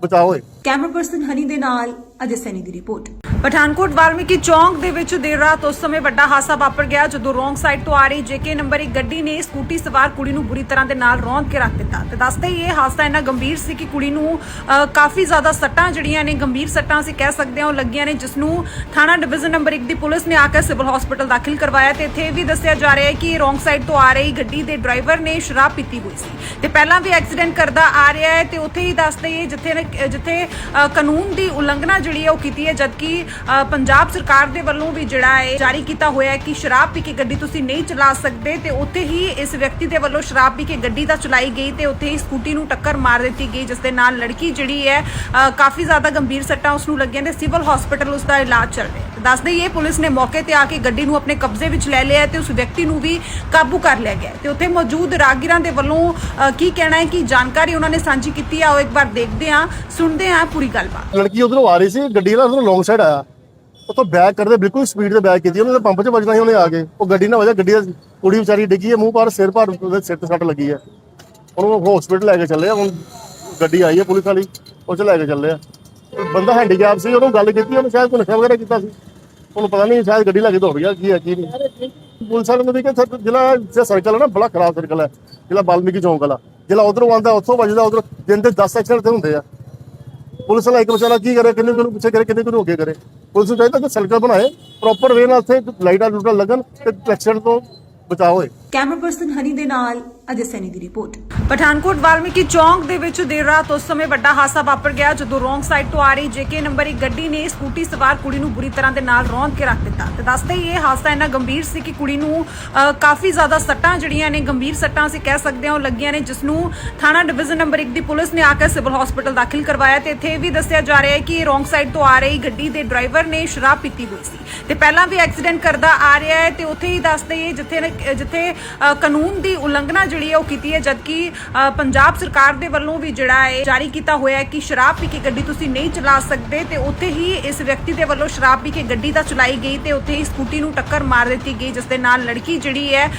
ਬਚਾਅ ਹੋਏ। ਕੈਮਰਾ ਪਰਸਨ ਹਨੀ ਦੇ ਨਾਲ, ਅਜੇ ਸੈਨੀ ਦੀ ਰਿਪੋਰਟ ਪਠਾਨਕੋਟ ਵਾਲਮੀਕੀ ਚੌਂਕ ਦੇ ਵਿੱਚ ਦੇਰ ਰਾਤ ਉਸ ਸਮੇਂ ਵੱਡਾ ਹਾਦਸਾ ਵਾਪਰ ਗਿਆ, ਜਦੋਂ ਰੋਂਗ ਸਾਈਡ ਤੋਂ ਆ ਰਹੀ ਜੇਕੇ ਨੰਬਰ ਇੱਕ ਗੱਡੀ ਨੇ ਸਕੂਟੀ ਸਵਾਰ ਕੁੜੀ ਨੂੰ ਬੁਰੀ ਤਰ੍ਹਾਂ ਦੇ ਨਾਲ ਰੌਂਦ ਕੇ ਰੱਖ ਦਿੱਤਾ। ਤੇ ਦੱਸਦੇ ਹੀ ਇਹ ਹਾਦਸਾ ਇੰਨਾ ਗੰਭੀਰ ਸੀ ਕਿ ਕੁੜੀ ਨੂੰ ਕਾਫੀ ਜ਼ਿਆਦਾ ਸੱਟਾਂ ਜਿਹੜੀਆਂ ਨੇ, ਗੰਭੀਰ ਸੱਟਾਂ ਅਸੀਂ ਕਹਿ ਸਕਦੇ ਹਾਂ, ਉਹ ਲੱਗੀਆਂ ਨੇ ਜਿਸ ਨੂੰ ਥਾਣਾ ਡਿਵੀਜ਼ਨ ਨੰਬਰ 1 ਦੀ ਪੁਲਿਸ ਨੇ ਆ ਕੇ ਸਿਵਲ ਹਸਪੀਟਲ ਦਾਖਲ ਕਰਵਾਇਆ ਤੇ ਇੱਥੇ ਇਹ ਵੀ ਦੱਸਿਆ ਜਾ ਰਿਹਾ ਹੈ ਕਿ ਰੋਂਗ ਸਾਈਡ ਤੋਂ ਆ ਰਹੀ ਗੱਡੀ ਦੇ ਡਰਾਈਵਰ ਨੇ ਸ਼ਰਾਬ ਪੀਤੀ ਹੋਈ ਸੀ। ਤੇ ਪਹਿਲਾਂ ਵੀ ਐਕਸੀਡੈਂਟ ਕਰਦਾ ਆ ਰਿਹਾ ਹੈ ਤੇ ਉੱਥੇ ਹੀ ਦੱਸਦੇ ਹੀ ਜਿੱਥੇ ਜਿੱਥੇ ਕਾਨੂੰਨ ਦੀ ਉਲੰਘਣਾ ਜਿਹੜੀ ਹੈ ਉਹ ਕੀਤੀ ਹੈ, ਜਦਕਿ ਪੰਜਾਬ ਸਰਕਾਰ ਦੇ ਵੱਲੋਂ ਵੀ ਜਿਹੜਾ ਹੈ ਜਾਰੀ ਕੀਤਾ ਹੋਇਆ ਹੈ ਕਿ ਸ਼ਰਾਬ ਪੀ ਕੇ ਗੱਡੀ ਤੁਸੀਂ ਨਹੀਂ ਚਲਾ ਸਕਦੇ ਤੇ ਉੱਥੇ ਹੀ ਇਸ ਵਿਅਕਤੀ ਦੇ ਵੱਲੋਂ ਸ਼ਰਾਬ ਪੀ ਕੇ ਗੱਡੀ ਤਾਂ ਚਲਾਈ ਗਈ ਤੇ ਉੱਥੇ ਹੀ ਸਕੂਟੀ ਨੂੰ ਟੱਕਰ ਮਾਰ ਦਿੱਤੀ ਗਈ, ਜਿਸ ਦੇ ਨਾਲ ਲੜਕੀ ਜਿਹੜੀ ਹੈ ਕਾਫੀ ਜ਼ਿਆਦਾ ਗੰਭੀਰ ਸੱਟਾਂ ਉਸ ਨੂੰ ਲੱਗੀਆਂ ਤੇ ਸਿਵਲ ਹਸਪੀਟਲ ਉਸ ਦਾ ਇਲਾਜ ਚੱਲ ਰਿਹਾ ਹੈ। ਤੇ ਪੁਲਿਸ ਨੇ ਮੌਕੇ ਤੇ ਆ ਕੇ ਗੱਡੀ ਨੂੰ ਆਪਣੇ ਕਬਜ਼ੇ ਵਿੱਚ ਲੈ ਲਿਆ ਤੇ ਉਸ ਵਿਅਕਤੀ ਨੂੰ ਵੀ ਕਾਬੂ ਕਰ ਲਿਆ ਗਿਆ ਤੇ ਉੱਥੇ ਮੌਜੂਦ ਰਾਗੀਰਾਂ ਦੇ ਵੱਲੋਂ ਕੀ ਕਹਿਣਾ ਹੈ, ਕਿ ਜਾਣਕਾਰੀ ਉਹਨਾਂ ਨੇ ਸਾਂਝੀ ਕੀਤੀ ਆ, ਉਹ ਇੱਕ ਵਾਰ ਦੇਖਦੇ ਹਾਂ, ਸੁਣਦੇ ਹਾਂ ਪੂਰੀ ਗੱਲਬਾਤ। ਲੜਕੀ ਉਧਰੋਂ ਆ ਰਹੀ ਸੀ, ਗੱਡੀ ਨਾਲ ਉਧਰੋਂ ਲੌਂਗ ਸਾਈਡ ਆਇਆ। ਉਤੋਂ ਬੈਕ ਕਰਦੇ, ਬਿਲਕੁਲ ਸਪੀਡ ਤੇ ਬੈਕ ਕੀਤੀ, ਉਹਨੇ ਤਾਂ ਪੰਪ 'ਚ ਵੱਜਣਾ ਸੀ, ਉਹਨੇ ਆ ਕੇ। ਉਹ ਗੱਡੀ ਨਾਲ ਵਜਾ, ਗੱਡੀ ਦਾ ਕੁੜੀ ਵਿਚਾਰੀ ਡਿੱਗੀ ਹੈ ਮੂੰਹ ਪਾਰ ਸਿਰ ਪਾਰ ਉਹਦੇ ਸਿਰ ਤੇ ਸੱਟ ਲੱਗੀ ਹੈ। ਉਹਨੂੰ ਹਸਪੀਟਲ ਲੈ ਕੇ ਚੱਲੇ ਆ, ਹੁਣ ਗੱਡੀ ਆਈ ਹੈ ਪੁਲਿਸ ਵਾਲੀ, ਉਹ 'ਚ ਲੈ ਕੇ ਚੱਲੇ ਆ। ਬੰਦਾ ਹੈਂਡੀਕੈਪ ਸੀ, ਉਹਨੂੰ ਗੱਲ ਕੀਤੀ, ਉਹਨੇ ਸ਼ਾਇਦ ਕੋਈ ਨਸ਼ਾ ਵਗੈਰਾ ਕੀਤਾ ਸੀ। ਉਹਨੂੰ ਪਤਾ ਨਹੀਂ, ਸ਼ਾਇਦ ਗੱਡੀ ਲੈ ਕੇ ਦੌੜ ਗਿਆ, ਕੀ ਹੈ, ਕੀ ਨਹੀਂ। ਪੁਲਿਸ ਵਾਲੇ ਨੇ ਵੀ ਕਿ ਜਿਹੜਾ ਜਿਹੜਾ ਸਰਕਲ ਹੈ ਨਾ, ਬੜਾ ਖਰਾਬ ਸਰਕਲ ਹੈ, ਜਿਹੜਾ ਬਾਲਮੀਕੀ ਚੌਂਕ ਵਾਲਾ। ਜਿਹੜਾ ਉਧਰੋਂ ਆਉਂਦਾ, ਉੱਥੋਂ ਵੱਜਦਾ, ਉਧਰ ਦਿਨ ਦੇ 10 ਐਕਸੀਡੈਂਟ ਹੁੰਦੇ ਆ। ਪੁਲਿਸ ਵਾਲਾ ਇੱਕ ਵਿਚਾਰਾ ਕੀ ਕਰੇ, ਕਿੰਨੇ ਕਿਨੂੰ ਪਿੱਛੇ ਕਰੇ, ਕਿੰਨੇ ਕਿਨੂੰ ਅੱਗੇ ਕਰੇ। ਪੁਲਿਸ ਨੂੰ ਚਾਹੀਦਾ ਕਿ ਸਰਕਲ ਬਣਾਏ ਪ੍ਰੋਪਰ ਵੇ ਨਾਲ ਉੱਥੇ ਲਾਈਟਾਂ ਲੂਟਾਂ ਲੱਗਣ ਤੇ ਐਕਸੀਡੈਂਟ ਤੋਂ ਬਚਾਅ ਹੋਏ। ਕੈਮਰਾ ਪਰਸਨ ਹਨੀ ਦੇ ਨਾਲ ਅਜੇ ਸੈਨੀ ਦੀ ਰਿਪੋਰਟ। ਪਠਾਨਕੋਟ ਵਾਲਮੀਕੀ ਚੌਂਕ ਦੇ ਵਿੱਚ ਦੇਰ ਰਾਤ ਉਸ ਸਮੇਂ ਵੱਡਾ ਹਾਦਸਾ ਵਾਪਰ ਗਿਆ ਜਦੋਂ ਰੋਂਗ ਸਾਈਡ ਤੋਂ ਆ ਰਹੀ ਜੇਕੇ ਨੰਬਰ ਇੱਕ ਗੱਡੀ ਨੇ ਸਕੂਟੀ ਸਵਾਰ ਕੁੜੀ ਨੂੰ ਬੁਰੀ ਤਰ੍ਹਾਂ ਦੇ ਨਾਲ ਰੌਂਦ ਕੇ ਰੱਖ ਦਿੱਤਾ। ਤੇ ਦੱਸਦੇ ਇਹ ਹਾਦਸਾ ਇੰਨਾ ਗੰਭੀਰ ਸੀ ਕਿ ਕੁੜੀ ਨੂੰ ਕਾਫੀ ਜ਼ਿਆਦਾ ਸੱਟਾਂ ਜਿਹੜੀਆਂ ਨੇ, ਗੰਭੀਰ ਸੱਟਾਂ ਅਸੀਂ ਕਹਿ ਸਕਦੇ ਹਾਂ, ਉਹ ਲੱਗੀਆਂ ਨੇ ਜਿਸ ਨੂੰ ਥਾਣਾ ਡਿਵੀਜ਼ਨ ਨੰਬਰ 1 ਦੀ ਪੁਲਿਸ ਨੇ ਆ ਕੇ ਸਿਵਲ ਹਸਪੀਟਲ ਦਾਖਲ ਕਰਵਾਇਆ ਤੇ ਇੱਥੇ ਇਹ ਵੀ ਦੱਸਿਆ ਜਾ ਰਿਹਾ ਹੈ ਕਿ ਰੋਂਗ ਸਾਈਡ ਤੋਂ ਆ ਰਹੀ ਗੱਡੀ ਦੇ ਡਰਾਈਵਰ ਨੇ ਸ਼ਰਾਬ ਪੀਤੀ ਹੋਈ ਸੀ। ਤੇ ਪਹਿਲਾਂ ਵੀ ਐਕਸੀਡੈਂਟ ਕਰਦਾ ਆ ਰਿਹਾ ਹੈ ਤੇ ਉੱਥੇ ਹੀ ਦੱਸਦੇ ਹੀ ਜਿੱਥੇ ਜਿੱਥੇ ਕਾਨੂੰਨ ਦੀ ਉਲੰਘਣਾ ਜਿਹੜੀ ਹੈ ਉਹ ਕੀਤੀ ਹੈ, ਜਦਕਿ ਪੰਜਾਬ ਸਰਕਾਰ ਦੇ ਵੱਲੋਂ ਵੀ ਜਿਹੜਾ ਹੈ ਜਾਰੀ ਕੀਤਾ ਹੋਇਆ ਹੈ ਕਿ ਸ਼ਰਾਬ ਪੀ ਕੇ ਗੱਡੀ ਤੁਸੀਂ ਨਹੀਂ ਚਲਾ ਸਕਦੇ, ਤੇ ਉੱਥੇ ਹੀ ਇਸ ਵਿਅਕਤੀ ਦੇ ਵੱਲੋਂ ਸ਼ਰਾਬ ਪੀ ਕੇ ਗੱਡੀ ਤਾਂ ਚਲਾਈ ਗਈ ਤੇ ਉੱਥੇ ਹੀ ਸਕੂਟੀ ਨੂੰ ਟੱਕਰ ਮਾਰ ਦਿੱਤੀ ਗਈ, ਜਿਸ ਦੇ ਨਾਲ ਲੜਕੀ ਜਿਹੜੀ ਹੈ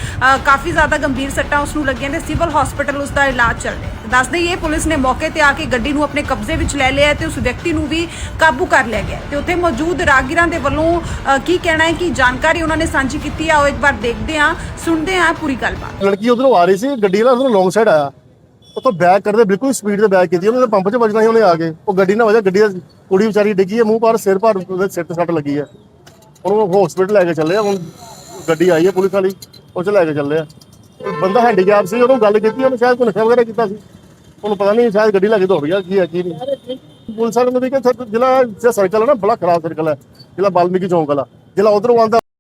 ਕਾਫੀ ਜ਼ਿਆਦਾ ਗੰਭੀਰ ਸੱਟਾਂ ਉਸ ਨੂੰ ਲੱਗੀਆਂ ਤੇ ਸਿਵਲ ਹਸਪੀਟਲ ਉਸ ਦਾ ਇਲਾਜ ਚੱਲ ਰਿਹਾ ਹੈ ਤੇ ਪੁਲਿਸ ਨੇ ਮੌਕੇ ਤੇ ਆ ਕੇ ਗੱਡੀ ਨੂੰ ਆਪਣੇ ਕਬਜ਼ੇ ਵਿੱਚ ਲੈ ਲਿਆ ਤੇ ਉਸ ਵਿਅਕਤੀ ਨੂੰ ਵੀ ਕਾਬੂ ਕਰ ਲਿਆ ਗਿਆ। ਤੇ ਉੱਥੇ ਮੌਜੂਦ ਰਾਗੀਰਾਂ ਦੇ ਵੱਲੋਂ ਕੀ ਕਹਿਣਾ ਹੈ, ਕਿ ਜਾਣਕਾਰੀ ਉਹਨਾਂ ਨੇ ਸਾਂਝੀ ਕੀਤੀ ਆ, ਉਹ ਇੱਕ ਵਾਰ ਦੇਖਦੇ ਹਾਂ, ਸੁਣਦੇ ਹਾਂ ਪੂਰੀ ਗੱਲਬਾਤ। ਲੜਕੀ ਉਧਰੋਂ ਆ ਰਹੀ ਸੀ, ਗੱਡੀ ਨਾਲ ਉਧਰੋਂ ਲੌਂਗ ਸਾਈਡ ਆਇਆ। ਉਤੋਂ ਬੈਕ ਕਰਦੇ, ਬਿਲਕੁਲ ਸਪੀਡ ਤੇ ਬੈਕ ਕੀਤੀ, ਉਹਨੇ ਪੰਪ 'ਚ ਵੱਜਣਾ ਸੀ ਉਹਨੇ ਆ ਕੇ। ਉਹ ਗੱਡੀ ਨਾਲ ਵਜਾ ਗੱਡੀ ਦਾ ਕੁੜੀ ਵਿਚਾਰੀ ਡਿੱਗੀ ਹੈ, ਮੂੰਹ ਪਾਰ ਸਿਰ ਪਾਰ ਉਹਦੇ ਸਿਰ ਤੇ ਸੱਟ ਲੱਗੀ ਹੈ। ਉਹਨੂੰ ਹਸਪੀਟਲ ਲੈ ਕੇ ਚੱਲੇ ਆ, ਹੁਣ ਗੱਡੀ ਆਈ ਹੈ ਪੁਲਿਸ ਵਾਲੀ, ਉਹ 'ਚ ਲੈ ਕੇ ਚੱਲੇ ਆ। ਉਹ ਬੰਦਾ ਹੈਂਡੀਕੈਪ ਸੀ, ਉਹਨੂੰ ਗੱਲ ਕੀਤੀ, ਉਹਨੂੰ ਸ਼ਾਇਦ ਕੋਈ ਨਸ਼ਾ ਵਗੈਰਾ ਕੀਤਾ ਸੀ। ਉਹਨੂੰ ਪਤਾ ਨਹੀਂ ਸ਼ਾਇਦ ਗੱਡੀ ਲੈ ਕੇ ਦੌੜ ਗਿਆ, ਕੀ ਹੈ, ਕੀ ਨਹੀਂ। ਪੁਲਿਸ ਵਾਲੇ ਨੇ ਵੀ ਕਿ ਸਰ ਜਿਹੜਾ ਜਿਹੜਾ ਸਰਕਲ ਹੈ ਨਾ, ਬੜਾ ਖਰਾਬ ਸਰਕਲ ਹੈ ਜਿਹੜਾ ਬਾਲਮੀਕੀ ਚੌਂਕ ਵਾਲਾ। ਜਿਹੜਾ ਉਧਰੋਂ ਆਉਂਦਾ